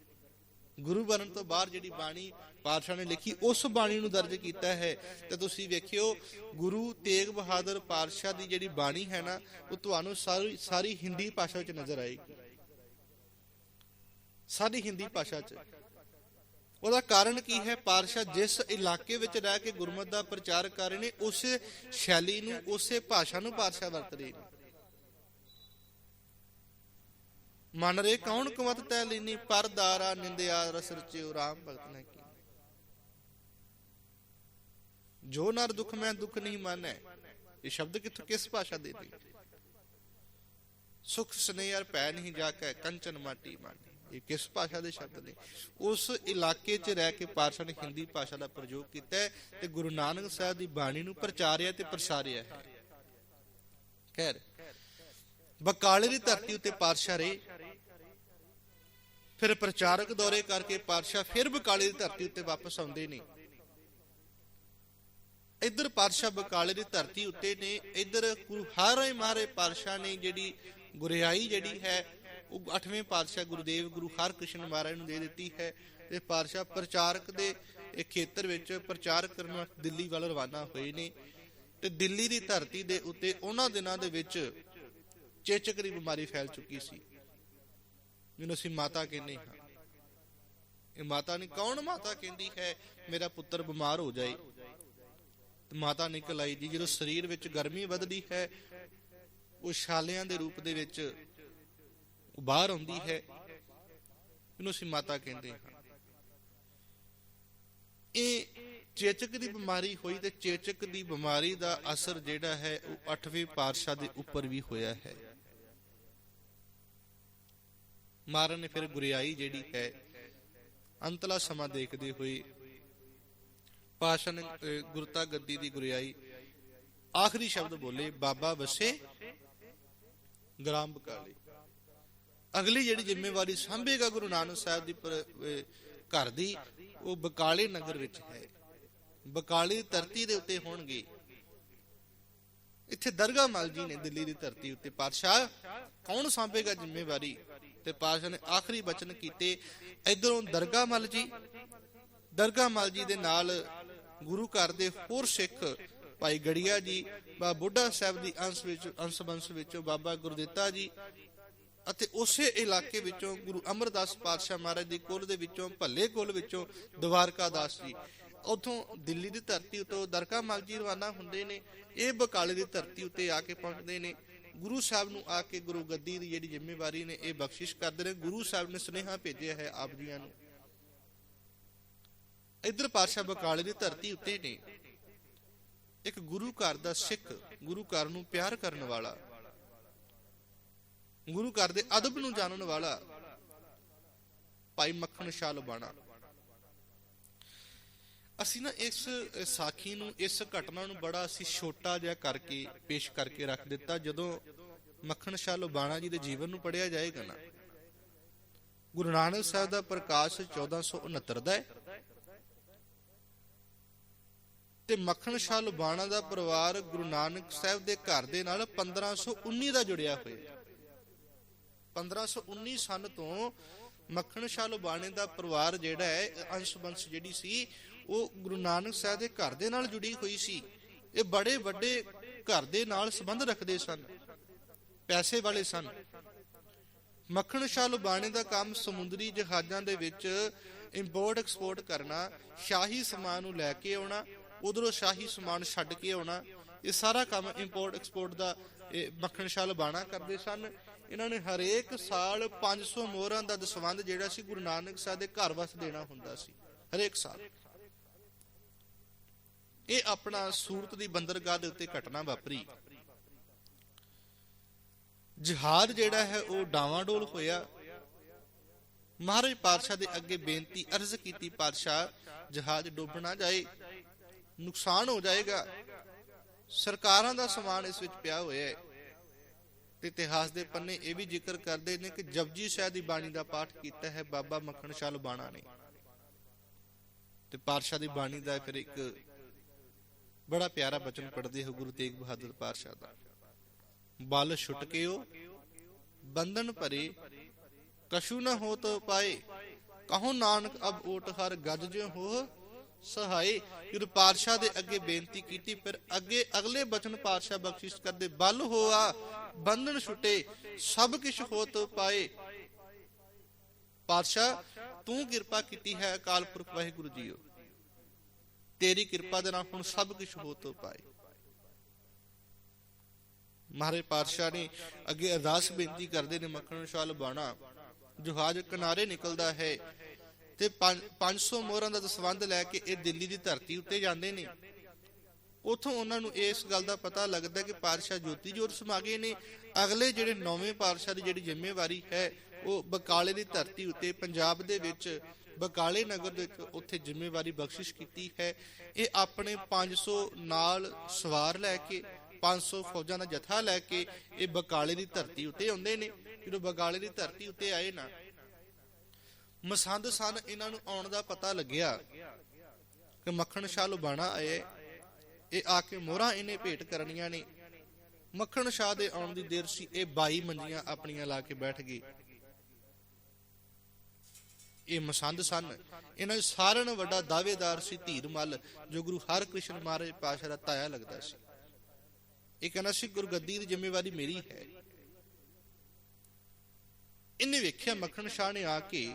ਗੁਰੂ ਬਣਨ ਤੋਂ ਬਾਅਦ ਜਿਹੜੀ ਬਾਣੀ ਪਾਤਸ਼ਾਹ ਨੇ ਲਿਖੀ, ਉਸ ਬਾਣੀ ਨੂੰ ਦਰਜ ਕੀਤਾ ਹੈ। ਤੇ ਤੁਸੀਂ ਵੇਖਿਓ, ਗੁਰੂ ਤੇਗ ਬਹਾਦਰ ਪਾਤਸ਼ਾਹ ਦੀ ਜਿਹੜੀ ਬਾਣੀ ਹੈ ਨਾ, ਉਹ ਤੁਹਾਨੂੰ ਸਾਰੀ ਸਾਰੀ ਹਿੰਦੀ ਭਾਸ਼ਾ ਵਿੱਚ ਨਜ਼ਰ ਆਏਗੀ। ਸਾਰੀ ਹਿੰਦੀ ਭਾਸ਼ਾ 'ਚ। ਉਹਦਾ ਕਾਰਨ ਕੀ ਹੈ? ਪਾਤਸ਼ਾਹ ਜਿਸ ਇਲਾਕੇ ਵਿੱਚ ਰਹਿ ਕੇ ਗੁਰਮਤ ਦਾ ਪ੍ਰਚਾਰ ਕਰ ਰਹੇ ਨੇ, ਉਸੇ ਸ਼ੈਲੀ ਨੂੰ, ਉਸੇ ਭਾਸ਼ਾ ਨੂੰ ਪਾਤਸ਼ਾਹ ਵਰਤ ਰਹੇ ਨੇ। ਮਨ ਰੇ ਕੌਣ ਕੁਮਤ ਤੈ ਲੈਨੀ ਪਰਦਾਰਾ ਨਿੰਦਿਆ ਰਸ ਰਚਿਓ ਰਾਮ ਭਗਤ ਨੇ ਕੀ। ਜੋ ਨਰ ਦੁਖ ਮੈਂ ਦੁਖ ਨਹੀਂ ਮਾਨੈ, ਇਹ ਸ਼ਬਦ ਕਿੱਥੋਂ, ਕਿਸ ਭਾਸ਼ਾ ਦੇ ਨੇ ਸੁਖ ਸਨੇਹਰ ਪੈ ਨਹੀਂ ਜਾ ਕੇ ਕੰਚਨ ਮਾਟੀ ਮਾਨੀ। ਇਹ ਕਿਸ ਭਾਸ਼ਾ ਦੇ ਸ਼ਬਦ ਨੇ? ਉਸ ਇਲਾਕੇ 'ਚ ਰਹਿ ਕੇ ਪਾਤਸ਼ਾਹ ਨੇ ਹਿੰਦੀ ਭਾਸ਼ਾ ਦਾ ਪ੍ਰਯੋਗ ਕੀਤਾ ਤੇ ਗੁਰੂ ਨਾਨਕ ਸਾਹਿਬ ਦੀ ਬਾਣੀ ਨੂੰ ਪ੍ਰਚਾਰਿਆ ਤੇ ਪ੍ਰਸਾਰਿਆ ਹੈ। ਖੈਰ ਬਕਾਲੇ ਦੀ ਧਰਤੀ ਉੱਤੇ ਪਾਤਸ਼ਾਹ ਰਹੇ। ਫਿਰ ਪ੍ਰਚਾਰਕ ਦੌਰੇ ਕਰਕੇ ਪਾਤਸ਼ਾਹ ਫਿਰ ਬਕਾਲੇ ਦੀ ਧਰਤੀ ਉੱਤੇ ਵਾਪਸ ਆਉਂਦੇ ਨੇ। ਇੱਧਰ ਪਾਤਸ਼ਾਹ ਬਕਾਲੇ ਦੀ ਧਰਤੀ ਉੱਤੇ ਨੇ, ਇੱਧਰ ਗੁਰੂ ਹਰਿ ਮਹਾਰੇ ਪਾਤਸ਼ਾਹ ਨੇ ਜਿਹੜੀ ਗੁਰਿਆਈ ਜਿਹੜੀ ਹੈ, ਉਹ 8ਵੇਂ ਪਾਤਸ਼ਾਹ ਗੁਰਦੇਵ ਗੁਰੂ ਹਰਕ੍ਰਿਸ਼ਨ ਮਹਾਰਾਜ ਨੂੰ ਦੇ ਦਿੱਤੀ ਹੈ ਤੇ ਪਾਤਸ਼ਾਹ ਪ੍ਰਚਾਰਕ ਦੇ ਖੇਤਰ ਵਿੱਚ ਪ੍ਰਚਾਰ ਕਰਨ ਵਾਸਤੇ ਦਿੱਲੀ ਵੱਲ ਰਵਾਨਾ ਹੋਏ ਨੇ। ਤੇ ਦਿੱਲੀ ਦੀ ਧਰਤੀ ਦੇ ਉੱਤੇ ਉਹਨਾਂ ਦਿਨਾਂ ਦੇ ਵਿੱਚ ਚੇਚਕ ਦੀ ਬਿਮਾਰੀ ਫੈਲ ਚੁੱਕੀ ਸੀ। ਜਿਹਨੂੰ ਅਸੀਂ ਮਾਤਾ ਕਹਿੰਦੇ ਹਾਂ। ਇਹ ਮਾਤਾ ਨਹੀਂ, ਕੌਣ ਮਾਤਾ ਕਹਿੰਦੀ ਹੈ, ਮੇਰਾ ਪੁੱਤਰ ਬਿਮਾਰ ਹੋ ਜਾਏ। ਤੇ ਮਾਤਾ ਨਿਕਲ ਆਈ ਜੀ, ਜਦੋਂ ਸਰੀਰ ਵਿੱਚ ਗਰਮੀ ਵੱਧਦੀ ਹੈ, ਉਹ ਛਾਲਿਆਂ ਦੇ ਰੂਪ ਦੇ ਵਿੱਚ ਬਾਹਰ ਆਉਂਦੀ ਹੈ। ਇਹਨੂੰ ਅਸੀਂ ਮਾਤਾ ਕਹਿੰਦੇ ਹਾਂ। ਇਹ ਚੇਚਕ ਦੀ ਬਿਮਾਰੀ ਹੋਈ ਤੇ ਚੇਚਕ ਦੀ ਬਿਮਾਰੀ ਦਾ ਅਸਰ ਜਿਹੜਾ ਹੈ, ਉਹ 8ਵੇਂ ਪਾਤਸ਼ਾਹ ਦੇ ਉੱਪਰ ਵੀ ਹੋਇਆ ਹੈ। ਮਾਰਨ ਫਿਰ ਗੁਰਿਆਈ ਜਿਹੜੀ ਹੈ, ਅੰਤਲਾ ਸਮਾਂ ਦੇਖਦੇ ਹੋਏ ਪਾਸ਼ਾ ਗੁਰਤਾ ਗੱਦੀ ਦੀ ਗੁਰਿਆਈ ਆਖਰੀ ਸ਼ਬਦ ਬੋਲੇ, ਬਾਬਾ ਵਸੇ ਗ੍ਰਾਮ ਬਕਾਲੇ ਅਗਲੀ ਜਿਹੜੀ ਜ਼ਿੰਮੇਵਾਰੀ ਸੰਭੇਗਾ ਗੁਰੂ ਨਾਨਕ ਸਾਹਿਬ ਦੀ ਘਰ ਦੀ, ਉਹ ਬਕਾਲੇ ਨਗਰ ਵਿੱਚ ਹੈ। ਬਕਾਲੇ ਦੀ ਧਰਤੀ ਦੇ ਉੱਤੇ ਹੋਣਗੇ। ਇੱਥੇ ਦਰਗਾ ਮਲ ਜੀ ਨੇ ਦਿੱਲੀ ਦੀ ਧਰਤੀ ਉੱਤੇ ਪਾਤਸ਼ਾਹ। ਕੌਣ ਸੰਭੇਗਾ ਜ਼ਿੰਮੇਵਾਰੀ? ਤੇ ਪਾਤਸ਼ਾਹ ਨੇ ਆਖਰੀ ਬਚਨ ਕੀਤੇ, ਇਧਰੋਂ ਦਰਗਾਹ ਮਲ ਜੀ ਦਰਗਾ ਮਲ ਜੀ ਦੇ ਨਾਲ ਗੁਰੂ ਘਰ ਦੇ ਹੋਰ ਸਿੱਖ ਭਾਈ ਗੜੀਆ ਜੀ, ਬਾ ਬੁੱਢਾ ਸਾਹਿਬ ਦੀ ਅੰਸ਼ ਵਿੱਚ, ਅੰਸ਼ ਬੰਸ਼ ਵਿੱਚੋਂ ਬਾਬਾ ਗੁਰਦਿੱਤਾ ਜੀ ਅਤੇ ਉਸੇ ਇਲਾਕੇ ਵਿੱਚੋਂ ਗੁਰੂ ਅਮਰਦਾਸ ਪਾਤਸ਼ਾਹ ਮਹਾਰਾਜ ਦੀ ਕੁਲ ਦੇ ਵਿੱਚੋਂ, ਭੱਲੇ ਕੁਲ ਵਿੱਚੋਂ ਦਵਾਰਕਾ ਦਾਸ ਜੀ। ਉਥੋਂ ਦਿੱਲੀ ਦੀ ਧਰਤੀ ਉਤੋਂ ਦਰਗਾ ਮਲ ਜੀ ਰਵਾਨਾ ਹੁੰਦੇ ਨੇ, ਇਹ ਬਕਾਲੇ ਦੀ ਧਰਤੀ ਉੱਤੇ ਆ ਕੇ ਪਹੁੰਚਦੇ ਨੇ। ਗੁਰੂ ਸਾਹਿਬ ਨੂੰ ਆ ਕੇ ਗੁਰੂ ਗੱਦੀ ਦੀ ਜਿਹੜੀ ਜ਼ਿੰਮੇਵਾਰੀ ਨੇ ਇਹ ਬਖਸ਼ਿਸ਼ ਕਰਦੇ ਨੇ। ਗੁਰੂ ਸਾਹਿਬ ਨੇ ਸੁਨੇਹਾ ਭੇਜਿਆ ਹੈ ਆਪ ਜੀਆਂ ਨੂੰ। ਇਧਰ ਪਾਤਸ਼ਾਹ ਬਕਾਲੇ ਦੀ ਧਰਤੀ ਉੱਤੇ ਨੇ। ਇੱਕ ਗੁਰੂ ਘਰ ਦਾ ਸਿੱਖ, ਗੁਰੂ ਘਰ ਨੂੰ ਪਿਆਰ ਕਰਨ ਵਾਲਾ, ਗੁਰੂ ਘਰ ਦੇ ਅਦਬ ਨੂੰ ਜਾਣਨ ਵਾਲਾ, ਭਾਈ ਮੱਖਣ ਸ਼ਾਹ ਲਬਾਣਾ। ਅਸੀਂ ਨਾ ਇਸ ਸਾਖੀ ਨੂੰ, ਇਸ ਘਟਨਾ ਨੂੰ ਬੜਾ ਅਸੀਂ ਛੋਟਾ ਜਿਹਾ ਕਰਕੇ, ਪੇਸ਼ ਕਰਕੇ ਰੱਖ ਦਿੱਤਾ, ਜਦੋਂ ਮੱਖਣ ਸ਼ਾਹ ਲਬਾਣਾ ਜੀ ਦੇ ਜੀਵਨ ਨੂੰ ਪੜਿਆ ਜਾਏਗਾ ਨਾ। ਗੁਰੂ ਨਾਨਕ ਸਾਹਿਬ ਦਾ ਪ੍ਰਕਾਸ਼ 1469 ਦਾ ਹੈ। ਤੇ ਮੱਖਣ ਸ਼ਾਹ ਲੁਬਾਣਾ ਦਾ ਪਰਿਵਾਰ ਗੁਰੂ ਨਾਨਕ ਸਾਹਿਬ ਦੇ ਘਰ ਦੇ ਨਾਲ 1519 ਦਾ ਜੁੜਿਆ ਹੋਇਆ 1519 ਸਨ ਤੋਂ ਮੱਖਣ ਸ਼ਾਹ ਲੁਬਾਣੇ ਦਾ ਪਰਿਵਾਰ ਜਿਹੜਾ ਹੈ ਅੰਸ਼ ਬੰਸ਼ ਜਿਹੜੀ ਸੀ ਉਹ ਗੁਰੂ ਨਾਨਕ ਸਾਹਿਬ ਦੇ ਘਰ ਦੇ ਨਾਲ ਜੁੜੀ ਹੋਈ ਸੀ। ਇਹ ਬੜੇ ਵੱਡੇ ਘਰ ਦੇ ਨਾਲ ਸੰਬੰਧ ਰੱਖਦੇ ਸਨ। ਪੈਸੇ ਵਾਲੇ ਸਨ। ਮੱਖਣ ਸ਼ਾਹ ਲੁਬਾਣੇ ਦਾ ਕੰਮ ਸਮੁੰਦਰੀ ਜਹਾਜ਼ਾਂ ਦੇ ਵਿੱਚ ਇੰਪੋਰਟ ਐਕਸਪੋਰਟ ਕਰਨਾ, ਸ਼ਾਹੀ ਸਮਾਨ ਨੂੰ ਲੈ ਕੇ ਆਉਣਾ, ਉਧਰੋਂ ਸ਼ਾਹੀ ਸਮਾਨ ਛੱਡ ਕੇ ਆਉਣਾ, ਇਹ ਸਾਰਾ ਕੰਮ ਇੰਪੋਰਟ ਐਕਸਪੋਰਟ ਦਾ ਇਹ ਮੱਖਣ ਸ਼ਾਹ ਲੁਬਾਣਾ ਕਰਦੇ ਸਨ। ਇਹਨਾਂ ਨੇ ਹਰੇਕ ਸਾਲ 500 ਮੋਹਰਾਂ ਦਾ ਦਸਵੰਧ ਜਿਹੜਾ ਸੀ ਗੁਰੂ ਨਾਨਕ ਸਾਹਿਬ ਦੇ ਘਰ ਵਸ ਦੇਣਾ ਹੁੰਦਾ ਸੀ। ਹਰੇਕ ਸਾਲ। ਇਹ ਆਪਣਾ ਸੂਰਤ ਦੀ ਬੰਦਰਗਾਹ ਦੇ ਉੱਤੇ ਘਟਨਾ ਵਾਪਰੀ। ਜਹਾਜ਼ ਜਿਹੜਾ ਹੈ, ਉਹ ਡਾਵਾਂਡੋਲ ਹੋਇਆ। ਮਹਾਰਾਜ ਪਾਤਸ਼ਾਹ ਦੇ ਅੱਗੇ ਬੇਨਤੀ ਅਰਜ਼ ਕੀਤੀ, ਪਾਤਸ਼ਾਹ, ਜਹਾਜ਼ ਡੁੱਬ ਨਾ ਜਾਏ, ਨੁਕਸਾਨ ਹੋ ਜਾਏਗਾ। ਸਰਕਾਰਾਂ ਦਾ ਸਮਾਨ ਇਸ ਵਿੱਚ ਪਿਆ ਹੋਇਆ ਹੈ। ਤੇ ਇਤਿਹਾਸ ਦੇ ਪੰਨੇ ਇਹ ਵੀ ਜ਼ਿਕਰ ਕਰਦੇ ਨੇ ਕਿ ਜਪਜੀ ਸਾਹਿਬ ਦੀ ਬਾਣੀ ਦਾ ਪਾਠ ਕੀਤਾ ਹੈ, ਬਾਬਾ ਮੱਖਣ ਸ਼ਾਹ ਲੁਬਾਣਾ ਨੇ। ਤੇ ਪਾਤਸ਼ਾਹ ਦੀ ਬਾਣੀ ਦਾ ਫਿਰ ਇੱਕ ਬੜਾ ਪਿਆਰਾ ਬਚਨ ਪੜਦੇ ਹੋ ਗੁਰੂ ਤੇਗ ਬਹਾਦਰ ਪਾਤਸ਼ਾਹ ਦਾ। ਬਲ ਛੁਟ ਕਿਓ, ਬੰਧਨ ਭਰੇ, ਕਛੂ ਨ ਹੋਤ ਪਾਏ। ਕਹੋ ਨਾਨਕ ਅਬ ਓਟ ਹਰ ਗੱਜ ਜਿਉ ਹੋ ਸਹਾਈ ਗੁਰੂ ਪਾਤਸ਼ਾਹ ਦੇ ਅੱਗੇ ਬੇਨਤੀ ਕੀਤੀ, ਫਿਰ ਅੱਗੇ ਅਗਲੇ ਬਚਨ ਪਾਤਸ਼ਾਹ ਬਖਸ਼ਿਸ਼ ਕਰਦੇ, ਬਲ ਹੋਆ, ਬੰਧਨ ਛੁਟੇ, ਸਭ ਕਿਛ ਹੋਤ ਪਾਏ। ਪਾਤਸ਼ਾਹ, ਤੂੰ ਕਿਰਪਾ ਕੀਤੀ ਹੈ ਅਕਾਲ ਪੁਰਖ ਵਾਹਿਗੁਰੂ ਜੀਓ। ਤੇਰੀ ਕਿਰਪਾ ਦੇ ਨਾਲ ਹੁਣ ਸਭ ਕੁਝ ਹੋ ਤੋ ਪਾਏ। ਮਹਾਰੇ ਪਾਤਸ਼ਾਹ ਨੇ ਅੱਗੇ ਅਰਦਾਸ ਬੇਨਤੀ ਕਰਦੇ ਨੇ ਮੱਖਣ ਸ਼ਾਹ ਲਬਾਣਾ ਜਹਾਜ਼ ਕਿਨਾਰੇ ਨਿਕਲਦਾ ਹੈ ਤੇ 500 ਮੋਹਰਾਂ ਦਾ ਦਸਵੰਦ ਲੈ ਕੇ ਇਹ ਦਿੱਲੀ ਦੀ ਧਰਤੀ ਉੱਤੇ ਜਾਂਦੇ ਨੇ। ਉਥੋਂ ਉਹਨਾਂ ਨੂੰ ਇਸ ਗੱਲ ਦਾ ਪਤਾ ਲੱਗਦਾ ਕਿ ਪਾਤਸ਼ਾਹ ਜੋਤੀ ਜੋਤ ਸਮਾ ਗਏ ਨੇ। ਅਗਲੇ ਜਿਹੜੇ ਨੌਵੇਂ ਪਾਤਸ਼ਾਹ ਦੀ ਜਿਹੜੀ ਜ਼ਿੰਮੇਵਾਰੀ ਹੈ ਉਹ ਬਕਾਲੇ ਦੀ ਧਰਤੀ ਉੱਤੇ ਪੰਜਾਬ ਦੇ ਵਿੱਚ ਬਕਾਲੇ ਨਗਰ ਦੇ ਉੱਥੇ ਜ਼ਿੰਮੇਵਾਰੀ ਬਖਸ਼ਿਸ਼ ਕੀਤੀ ਹੈ। ਇਹ ਆਪਣੇ 500 ਨਾਲ ਸਵਾਰ ਲੈ ਕੇ 500 ਫੌਜਾਂ ਦਾ ਜਥਾ ਲੈ ਕੇ ਇਹ ਬਕਾਲੇ ਦੀ ਧਰਤੀ ਉੱਤੇ ਆਉਂਦੇ ਨੇ। ਜਦੋਂ ਬਕਾਲੇ ਦੀ ਧਰਤੀ ਉੱਤੇ ਆਏ ਨਾ, ਮਸੰਦ ਸਨ, ਇਹਨਾਂ ਨੂੰ ਆਉਣ ਦਾ ਪਤਾ ਲੱਗਿਆ ਕਿ ਮੱਖਣ ਸ਼ਾਹ ਲੁਬਾਣਾ ਆਏ ਇਹ ਆ ਕੇ ਮੋਹਰਾਂ ਇਹਨੇ ਭੇਟ ਕਰਨੀਆਂ ਨੇ। ਮੱਖਣ ਸ਼ਾਹ ਦੇ ਆਉਣ ਦੀ ਦੇਰ ਸੀ, ਇਹ 22 ਮੰਜੀਆਂ ਆਪਣੀਆਂ ਲਾ ਕੇ ਬੈਠ ਗਏ। ਇਹ ਮਸੰਦ ਸਨ। ਇਹਨਾਂ ਸਾਰਿਆਂ ਨੂੰ ਵੱਡਾ ਦਾਅਵੇਦਾਰ ਸੀ ਧੀਰ ਮੱਲ, ਜੋ ਗੁਰੂ ਹਰਕ੍ਰਿਸ਼ਨ ਮਹਾਰਾਜ ਪਾਸ਼ਾ ਦਾ ਤਾਇਆ ਲੱਗਦਾ ਸੀ। ਇਹ ਕਹਿੰਦਾ ਸੀ ਗੁਰਗੱਦੀ ਦੀ ਜ਼ਿੰਮੇਵਾਰੀ ਮੇਰੀ ਹੈ। ਇਹਨੇ ਵੇਖਿਆ ਮੱਖਣ ਸ਼ਾਹ ਨੇ ਆ ਕੇ,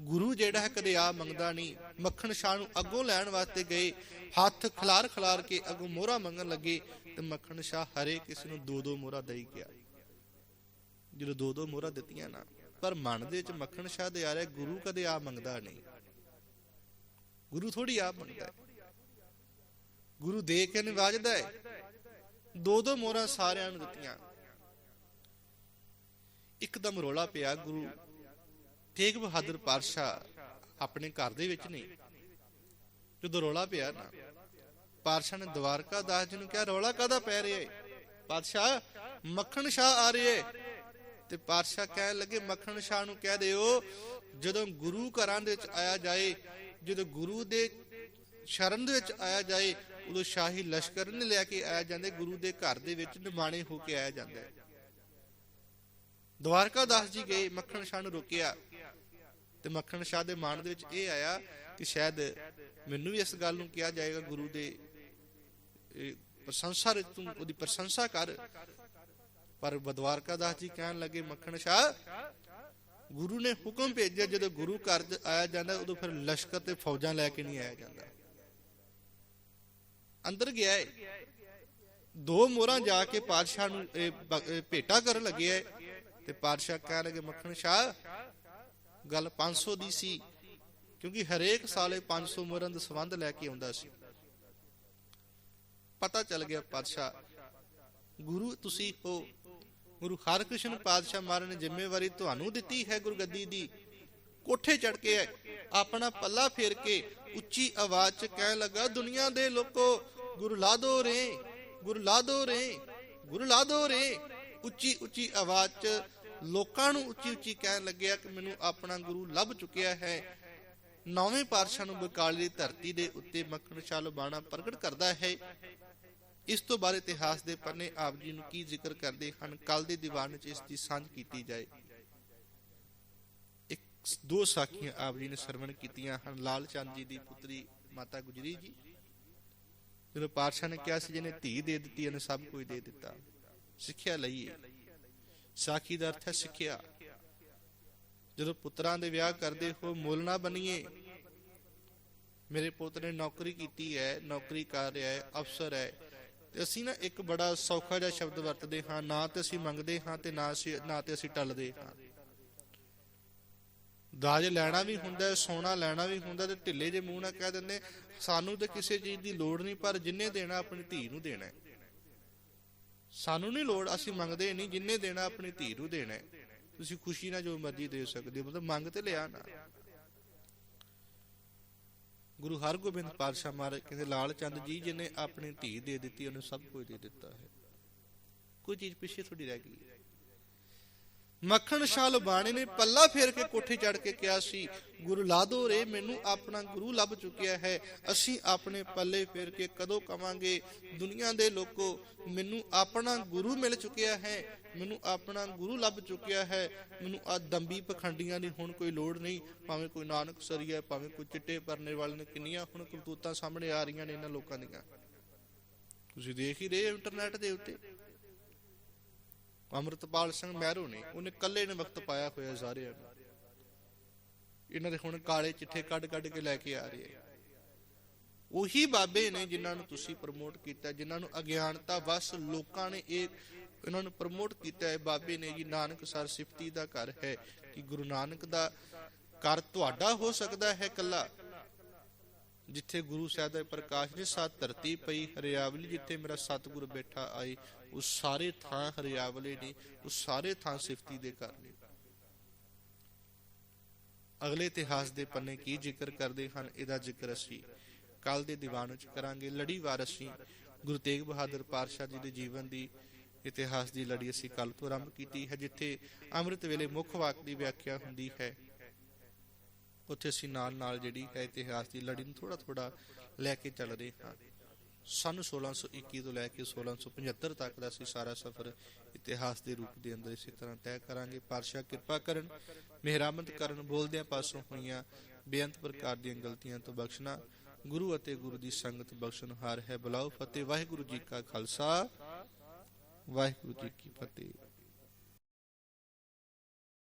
ਗੁਰੂ ਜਿਹੜਾ ਹੈ ਕਦੇ ਆ ਮੰਗਦਾ ਨਹੀਂ। ਮੱਖਣ ਸ਼ਾਹ ਨੂੰ ਅੱਗੋਂ ਲੈਣ ਵਾਸਤੇ ਗਏ, ਹੱਥ ਖਲਾਰ ਖਲਾਰ ਕੇ ਅੱਗੋਂ ਮੋਹਰਾ ਮੰਗਣ ਲੱਗੇ ਤੇ ਮੱਖਣ ਸ਼ਾਹ ਹਰੇ ਕਿਸੇ ਨੂੰ ਦੋ ਦੋ ਮੋਹਰਾ ਦੇਈ ਗਿਆ। ਜਦੋਂ ਦੋ ਦੋ ਮੋਹਰਾ ਦਿੱਤੀਆਂ ਨਾ ਪਰ ਮਨ ਦੇ ਵਿੱਚ ਮੱਖਣ ਸ਼ਾਹ ਦੇ ਆ ਰਿਹਾ ਗੁਰੂ ਕਦੇ ਆਪ ਮੰਗਦਾ ਨਹੀਂ। ਗੁਰੂ ਥੋੜੀ ਆਪ ਮੰਗਦਾ ਹੈ। ਗੁਰੂ ਦੇ ਕੇ ਨਿਵਾਜਦਾ ਹੈ। ਦੋ ਦੋ ਮੋਹਰਾਂ ਸਾਰਿਆਂ ਨੂੰ ਦਿੱਤੀਆਂ। ਇੱਕਦਮ ਰੋਲਾ ਪਿਆ ਗੁਰੂ। ਤੇਗ ਬਹਾਦਰ ਪਾਤਸ਼ਾਹ ਆਪਣੇ ਘਰ ਦੇ ਵਿੱਚ ਨਹੀਂ। ਜਦੋਂ ਰੋਲਾ ਪਿਆ ਨਾ, ਪਾਤਸ਼ਾਹ ਨੇ ਦਵਾਰਕਾ ਦਾਸ ਜੀ ਨੂੰ ਕਿਹਾ, ਰੋਲਾ ਕਾਦਾ ਪੈ ਰਿਹਾ ਹੈ ਪਾਤਸ਼ਾਹ, ਮੱਖਣ ਸ਼ਾਹ ਆ ਰਿਹਾ ਰਹੇ ਤੇ ਪਾਤਸ਼ਾਹ ਕਹਿਣ ਲੱਗੇ, ਮੱਖਣ ਸ਼ਾਹ ਨੂੰ ਕਹਿ ਦਿਓ, ਜਦੋਂ ਗੁਰੂ ਘਰਾਂ ਦੇ ਵਿੱਚ ਆਇਆ ਜਾਏ, ਜਦੋਂ ਗੁਰੂ ਦੇ ਸ਼ਰਨ ਦੇ ਵਿੱਚ ਆਇਆ ਜਾਏ, ਉਦੋਂ ਸ਼ਾਹੀ ਲਸ਼ਕਰ ਨੇ ਲੈ ਕੇ ਆਇਆ ਜਾਂਦੇ, ਗੁਰੂ ਦੇ ਘਰ ਦੇ ਵਿੱਚ ਨਿਮਾਣੇ ਹੋ ਕੇ ਆਇਆ ਜਾਂਦਾ ਦਵਾਰਕਾ ਦਾਸ ਜੀ ਗਏ, ਮੱਖਣ ਸ਼ਾਹ ਨੂੰ ਰੋਕਿਆ। ਤੇ ਮੱਖਣ ਸ਼ਾਹ ਦੇ ਮਨ ਦੇ ਵਿੱਚ ਇਹ ਆਇਆ ਕਿ ਸ਼ਾਇਦ ਮੈਨੂੰ ਵੀ ਇਸ ਗੱਲ ਨੂੰ ਕਿਹਾ ਜਾਏਗਾ, ਗੁਰੂ ਦੇ ਪ੍ਰਸ਼ੰਸਾ ਵਿੱਚ ਉਹਦੀ ਪ੍ਰਸ਼ੰਸਾ ਕਰ। ਪਰ ਬਦਵਾਰਕਾ ਦਾਸ ਜੀ ਕਹਿਣ ਲੱਗੇ, ਮੱਖਣ ਸ਼ਾਹ, ਗੁਰੂ ਨੇ ਹੁਕਮ ਭੇਜਿਆ, ਜਦੋਂ ਗੁਰੂ ਘਰ ਆਇਆ ਜਾਂਦਾ, ਉਦੋਂ ਫਿਰ ਲਸ਼ਕਰ ਤੇ ਫੌਜਾਂ ਲੈ ਕੇ ਨਹੀਂ ਆਇਆ ਜਾਂਦਾ। ਅੰਦਰ ਗਿਆ ਹੈ ਦੋ ਮੋਹਰਾਂ ਜਾ ਕੇ ਪਾਤਸ਼ਾਹ ਨੂੰ ਭੇਟਾ ਕਰਨ ਲੱਗਿਆ ਤੇ ਪਾਤਸ਼ਾਹ ਕਹਿਣ ਲੱਗੇ, ਮੱਖਣ ਸ਼ਾਹ, ਗੱਲ 500 ਦੀ ਸੀ, ਕਿਉਂਕਿ ਹਰੇਕ ਸਾਲੇ 500 ਮੋਹਰਾਂ ਦਾ ਸੰਬੰਧ ਲੈ ਕੇ ਆਉਂਦਾ ਸੀ। ਪਤਾ ਚੱਲ ਗਿਆ ਪਾਤਸ਼ਾਹ, ਗੁਰੂ ਤੁਸੀਂ ਹੋ ਗੁਰੂ ਹਰਕ੍ਰਿਸ਼ਨ ਪਾਤਸ਼ਾਹ ਮਹਾਰਾਜ ਨੇ ਜ਼ਿੰਮੇਵਾਰੀ ਤੁਹਾਨੂੰ ਦਿੱਤੀ ਹੈ ਗੁਰਗੱਦੀ ਦੀ। ਕੋਠੇ ਚੜ ਕੇ ਆਪਣਾ ਪੱਲਾ ਫੇਰ ਕੇ ਉੱਚੀ ਆਵਾਜ਼ 'ਚ ਕਹਿਣ ਲੱਗਾ, ਦੁਨੀਆ ਦੇ ਲੋਕੋ, ਗੁਰੂ ਲਾਦੋ ਰੇ, ਗੁਰੂ ਲਾਦੋ ਰੇ, ਗੁਰੂ ਲਾਦੋ ਰੇ। ਉੱਚੀ ਉੱਚੀ ਆਵਾਜ਼ 'ਚ ਲੋਕਾਂ ਨੂੰ ਉੱਚੀ ਉੱਚੀ ਕਹਿਣ ਲੱਗਿਆ ਕਿ ਮੈਨੂੰ ਆਪਣਾ ਗੁਰੂ ਲੱਭ ਚੁੱਕਿਆ ਹੈ। ਨੌਵੇਂ ਪਾਤਸ਼ਾਹ ਨੂੰ ਬਕਾਲੀ ਦੀ ਧਰਤੀ ਦੇ ਉੱਤੇ ਮੱਖਣ ਸ਼ਾਹ ਲੁਬਾਣਾ ਪ੍ਰਗਟ ਕਰਦਾ ਹੈ। ਇਸ ਤੋਂ ਬਾਅਦ ਇਤਿਹਾਸ ਦੇ ਪੰਨੇ ਆਪ ਜੀ ਨੂੰ ਕੀ ਜ਼ਿਕਰ ਕਰਦੇ ਹਨ? ਕੱਲ ਦੇ ਦੀਵਾਨ ਵਿੱਚ ਇਸ ਦੀ ਸਾਂਝ ਕੀਤੀ ਜਾਏ। ਇੱਕ, ਦੋ ਸਾਖੀਆਂ ਆਪ ਜੀ ਨੇ ਸਰਵਣ ਕੀਤੀਆਂ ਹਨ। ਲਾਲ ਚੰਦ ਜੀ ਦੀ ਪੁੱਤਰੀ ਮਾਤਾ ਗੁਜਰੀ ਜੀ। ਜਦੋਂ ਪਾਤਸ਼ਾਹ ਨੇ ਕਿਹਾ ਸੀ, ਜਿਹਨੇ ਧੀ ਦੇ ਦਿੱਤੀ, ਉਹਨੇ ਸਭ ਕੁਝ ਦੇ ਦਿੱਤਾ। ਸਿੱਖਿਆ ਲਈਏ ਸਾਖੀ ਦਾ ਅਰਥ ਹੈ ਸਿੱਖਿਆ। ਜਦੋਂ ਪੁੱਤਰਾਂ ਦੇ ਵਿਆਹ ਕਰਦੇ ਹੋ ਮੁੱਲ ਨਾ ਬਣੀਏ। ਮੇਰੇ ਪੁੱਤ ਨੇ ਨੌਕਰੀ ਕੀਤੀ ਹੈ, ਨੌਕਰੀ ਕਰ ਰਿਹਾ ਹੈ, ਅਫਸਰ ਹੈ। ਤੇ ਅਸੀਂ ਨਾ ਇੱਕ ਬੜਾ ਸੌਖਾ ਜਿਹਾ ਸ਼ਬਦ ਵਰਤਦੇ ਹਾਂ, ਨਾ ਤੇ ਅਸੀਂ ਮੰਗਦੇ ਹਾਂ ਤੇ ਨਾ ਅਸੀਂ ਨਾ ਤੇ ਅਸੀਂ ਟੱਲਦੇ ਹਾਂ। ਦਾਜ ਲੈਣਾ ਵੀ ਹੁੰਦਾ ਸੋਨਾ ਲੈਣਾ ਵੀ ਹੁੰਦਾ ਤੇ ਢਿੱਲੇ ਜੇ ਮੂੰਹ ਨਾਲ ਕਹਿ ਦਿੰਦੇ, ਸਾਨੂੰ ਤੇ ਕਿਸੇ ਚੀਜ਼ ਦੀ ਲੋੜ ਨਹੀਂ, ਪਰ ਜਿੰਨੇ ਦੇਣਾ ਆਪਣੀ ਧੀ ਨੂੰ ਦੇਣਾ ਸਾਨੂੰ ਨਹੀਂ ਲੋੜ, ਅਸੀਂ ਮੰਗਦੇ ਨਹੀਂ, ਜਿੰਨੇ ਦੇਣਾ ਆਪਣੀ ਧੀ ਨੂੰ ਦੇਣਾ ਤੁਸੀਂ ਖੁਸ਼ੀ ਨਾਲ ਜੋ ਮਰਜ਼ੀ ਦੇ ਸਕਦੇ ਹੋ, ਮਤਲਬ ਮੰਗ ਤੇ ਲਿਆ ਨਾ। ਗੁਰੂ ਹਰਗੋਬਿੰਦ ਪਾਤਸ਼ਾਹ ਮਹਾਰਾਜ ਕਹਿੰਦੇ, ਲਾਲ ਚੰਦ ਜੀ ਜਿਹਨੇ ਆਪਣੀ ਧੀ ਦੇ ਦਿੱਤੀ, ਉਹਨੂੰ ਸਭ ਕੁਝ ਦੇ ਦਿੱਤਾ ਹੈ। ਕੋਈ ਚੀਜ਼ ਪਿੱਛੇ ਥੋੜੀ ਰਹਿ ਗਈ ਮੱਖਣ ਸ਼ਾਹ ਲੁਬਾਣੇ ਨੇ, ਪੱਲਾ ਫੇਰ ਕੇ ਕੋਠੇ ਚੜ ਕੇ ਕਿਹਾ ਸੀ, ਗੁਰੂ ਲਾਦੋ ਰੇ, ਮੈਨੂੰ ਆਪਣਾ ਗੁਰੂ ਲੱਭ ਚੁੱਕਿਆ ਹੈ। ਅਸੀਂ ਆਪਣੇ ਪੱਲੇ ਫੇਰ ਕੇ ਕਦੋਂ ਕਵਾਂਗੇ? ਦੁਨੀਆ ਦੇ ਲੋਕੋ, ਮੈਨੂੰ ਆਪਣਾ ਗੁਰੂ ਮਿਲ ਚੁੱਕਿਆ ਹੈ। ਮੈਨੂੰ ਆਪਣਾ ਗੁਰੂ ਲੱਭ ਚੁੱਕਿਆ ਹੈ। ਮੈਨੂੰ ਆ ਦੰਬੀ ਪਖੰਡੀਆਂ ਦੀ ਹੁਣ ਕੋਈ ਲੋੜ ਨਹੀਂ। ਭਾਵੇਂ ਕੋਈ ਨਾਨਕ ਸਰੀਆ ਭਾਵੇਂ ਕੋਈ ਚਿੱਟੇ ਪਰਨੇ ਵਾਲੇ ਨੇ, ਕਿੰਨੀਆਂ ਹੁਣ ਕਰਤੂਤਾਂ ਸਾਹਮਣੇ ਆ ਰਹੀਆਂ ਨੇ ਇਹਨਾਂ ਲੋਕਾਂ ਦੀਆਂ। ਤੁਸੀਂ ਦੇਖ ਹੀ ਰਹੇ ਇੰਟਰਨੈਟ ਦੇ ਉੱਤੇ। ਅਮਰਤਪਾਲ ਸਿੰਘ ਮਹਿਰੂ ਨੇ ਉਹਨੇ ਕੱਲੇ ਨੇ ਵਕਤ ਪਾਇਆ ਹੋਇਆ ਸਾਰਿਆਂ ਨੂੰ। ਇਹਨਾਂ ਦੇ ਹੁਣ ਕਾਲੇ ਚਿੱਠੇ ਕੱਢ ਕੱਢ ਕੇ ਲੈ ਕੇ ਆ ਰਹੇ ਆ। ਉਹੀ ਬਾਬੇ ਨੇ ਜਿਨ੍ਹਾਂ ਨੂੰ ਤੁਸੀਂ ਪ੍ਰਮੋਟ ਕੀਤਾ, ਜਿਨ੍ਹਾਂ ਨੂੰ ਅਗਿਆਨਤਾ ਵਸ ਲੋਕਾਂ ਨੇ ਇਹ ਇਹਨਾਂ ਨੂੰ ਪ੍ਰਮੋਟ ਕੀਤਾ ਹੈ ਬਾਬੇ ਨੇ ਜੀ, ਨਾਨਕ ਸਰ ਸਿਫਤੀ ਦਾ ਘਰ ਹੈ ਕਿ ਗੁਰੂ ਨਾਨਕ ਦਾ ਘਰ ਤੁਹਾਡਾ ਹੋ ਸਕਦਾ ਹੈ ਕੱਲਾ ਜਿੱਥੇ ਗੁਰੂ ਸਾਹਿਬ ਦਾ ਪ੍ਰਕਾਸ਼ ਨੇ ਸਾਤ ਧਰਤੀ ਪਈ, ਹਰਿਆਵਲੀ ਜਿੱਥੇ ਮੇਰਾ ਸਤਿਗੁਰ ਬੈਠਾ ਆਏ ਉਸ ਸਾਰੇ ਥਾਂ ਹਰਿਆਵਲੇ ਨੇ ਉਸ ਸਾਰੇ ਥਾਂ ਸਿਫਤੀ ਦੇ ਘਰ ਨੇ। ਅਗਲੇ ਇਤਿਹਾਸ ਦੇ ਪੰਨੇ ਕੀ ਜ਼ਿਕਰ ਕਰਦੇ ਹਨ, ਇਹਦਾ ਜ਼ਿਕਰ ਅਸੀਂ ਕੱਲ ਦੇ ਦੀਵਾਨ ਵਿੱਚ ਕਰਾਂਗੇ। ਲੜੀਵਾਰ ਅਸੀਂ ਗੁਰੂ ਤੇਗ ਬਹਾਦਰ ਪਾਤਸ਼ਾਹ ਜੀ ਦੇ ਜੀਵਨ ਦੀ ਇਤਿਹਾਸ ਦੀ ਲੜੀ ਅਸੀਂ ਕੱਲ ਤੋਂ ਆਰੰਭ ਕੀਤੀ ਹੈ, ਜਿੱਥੇ ਅੰਮ੍ਰਿਤ ਵੇਲੇ ਮੁੱਖ ਵਾਕ ਦੀ ਵਿਆਖਿਆ ਹੁੰਦੀ ਹੈ ਉੱਥੇ ਅਸੀਂ ਨਾਲ ਨਾਲ ਜਿਹੜੀ ਹੈ ਇਤਿਹਾਸ ਦੀ ਲੜੀ ਨੂੰ ਥੋੜਾ ਥੋੜਾ ਲੈ ਕੇ ਚੱਲ ਰਹੇ ਹਾਂ। ਸਨ 1621 ਤੋਂ ਲੈ ਕੇ 1675 ਤੱਕ ਦਾ ਅਸੀਂ ਸਾਰਾ ਸਫ਼ਰ ਇਤਿਹਾਸ ਦੇ ਰੂਪ ਦੇ ਅੰਦਰ ਇਸੇ ਤਰ੍ਹਾਂ ਤੈਅ ਕਰਾਂਗੇ। ਪਾਤਸ਼ਾਹ ਕਿਰਪਾ ਕਰਨ, ਮਿਹਰਾਮਤ ਕਰਨ, ਬੋਲਦਿਆਂ ਪਾਸੋਂ ਹੋਈਆਂ ਬੇਅੰਤ ਪ੍ਰਕਾਰ ਦੀਆਂ ਗਲਤੀਆਂ ਤੋਂ ਬਖਸ਼ਣਾ। ਗੁਰੂ ਅਤੇ ਗੁਰੂ ਦੀ ਸੰਗਤ ਬਖਸ਼ਣ ਹਾਰ ਹੈ। ਬੁਲਾਓ ਫਤਿਹ। ਵਾਹਿਗੁਰੂ ਜੀ ਕਾ ਖਾਲਸਾ। ਵਾਹਿਗੁਰੂ ਜੀ ਕੀ ਫਤਿਹ।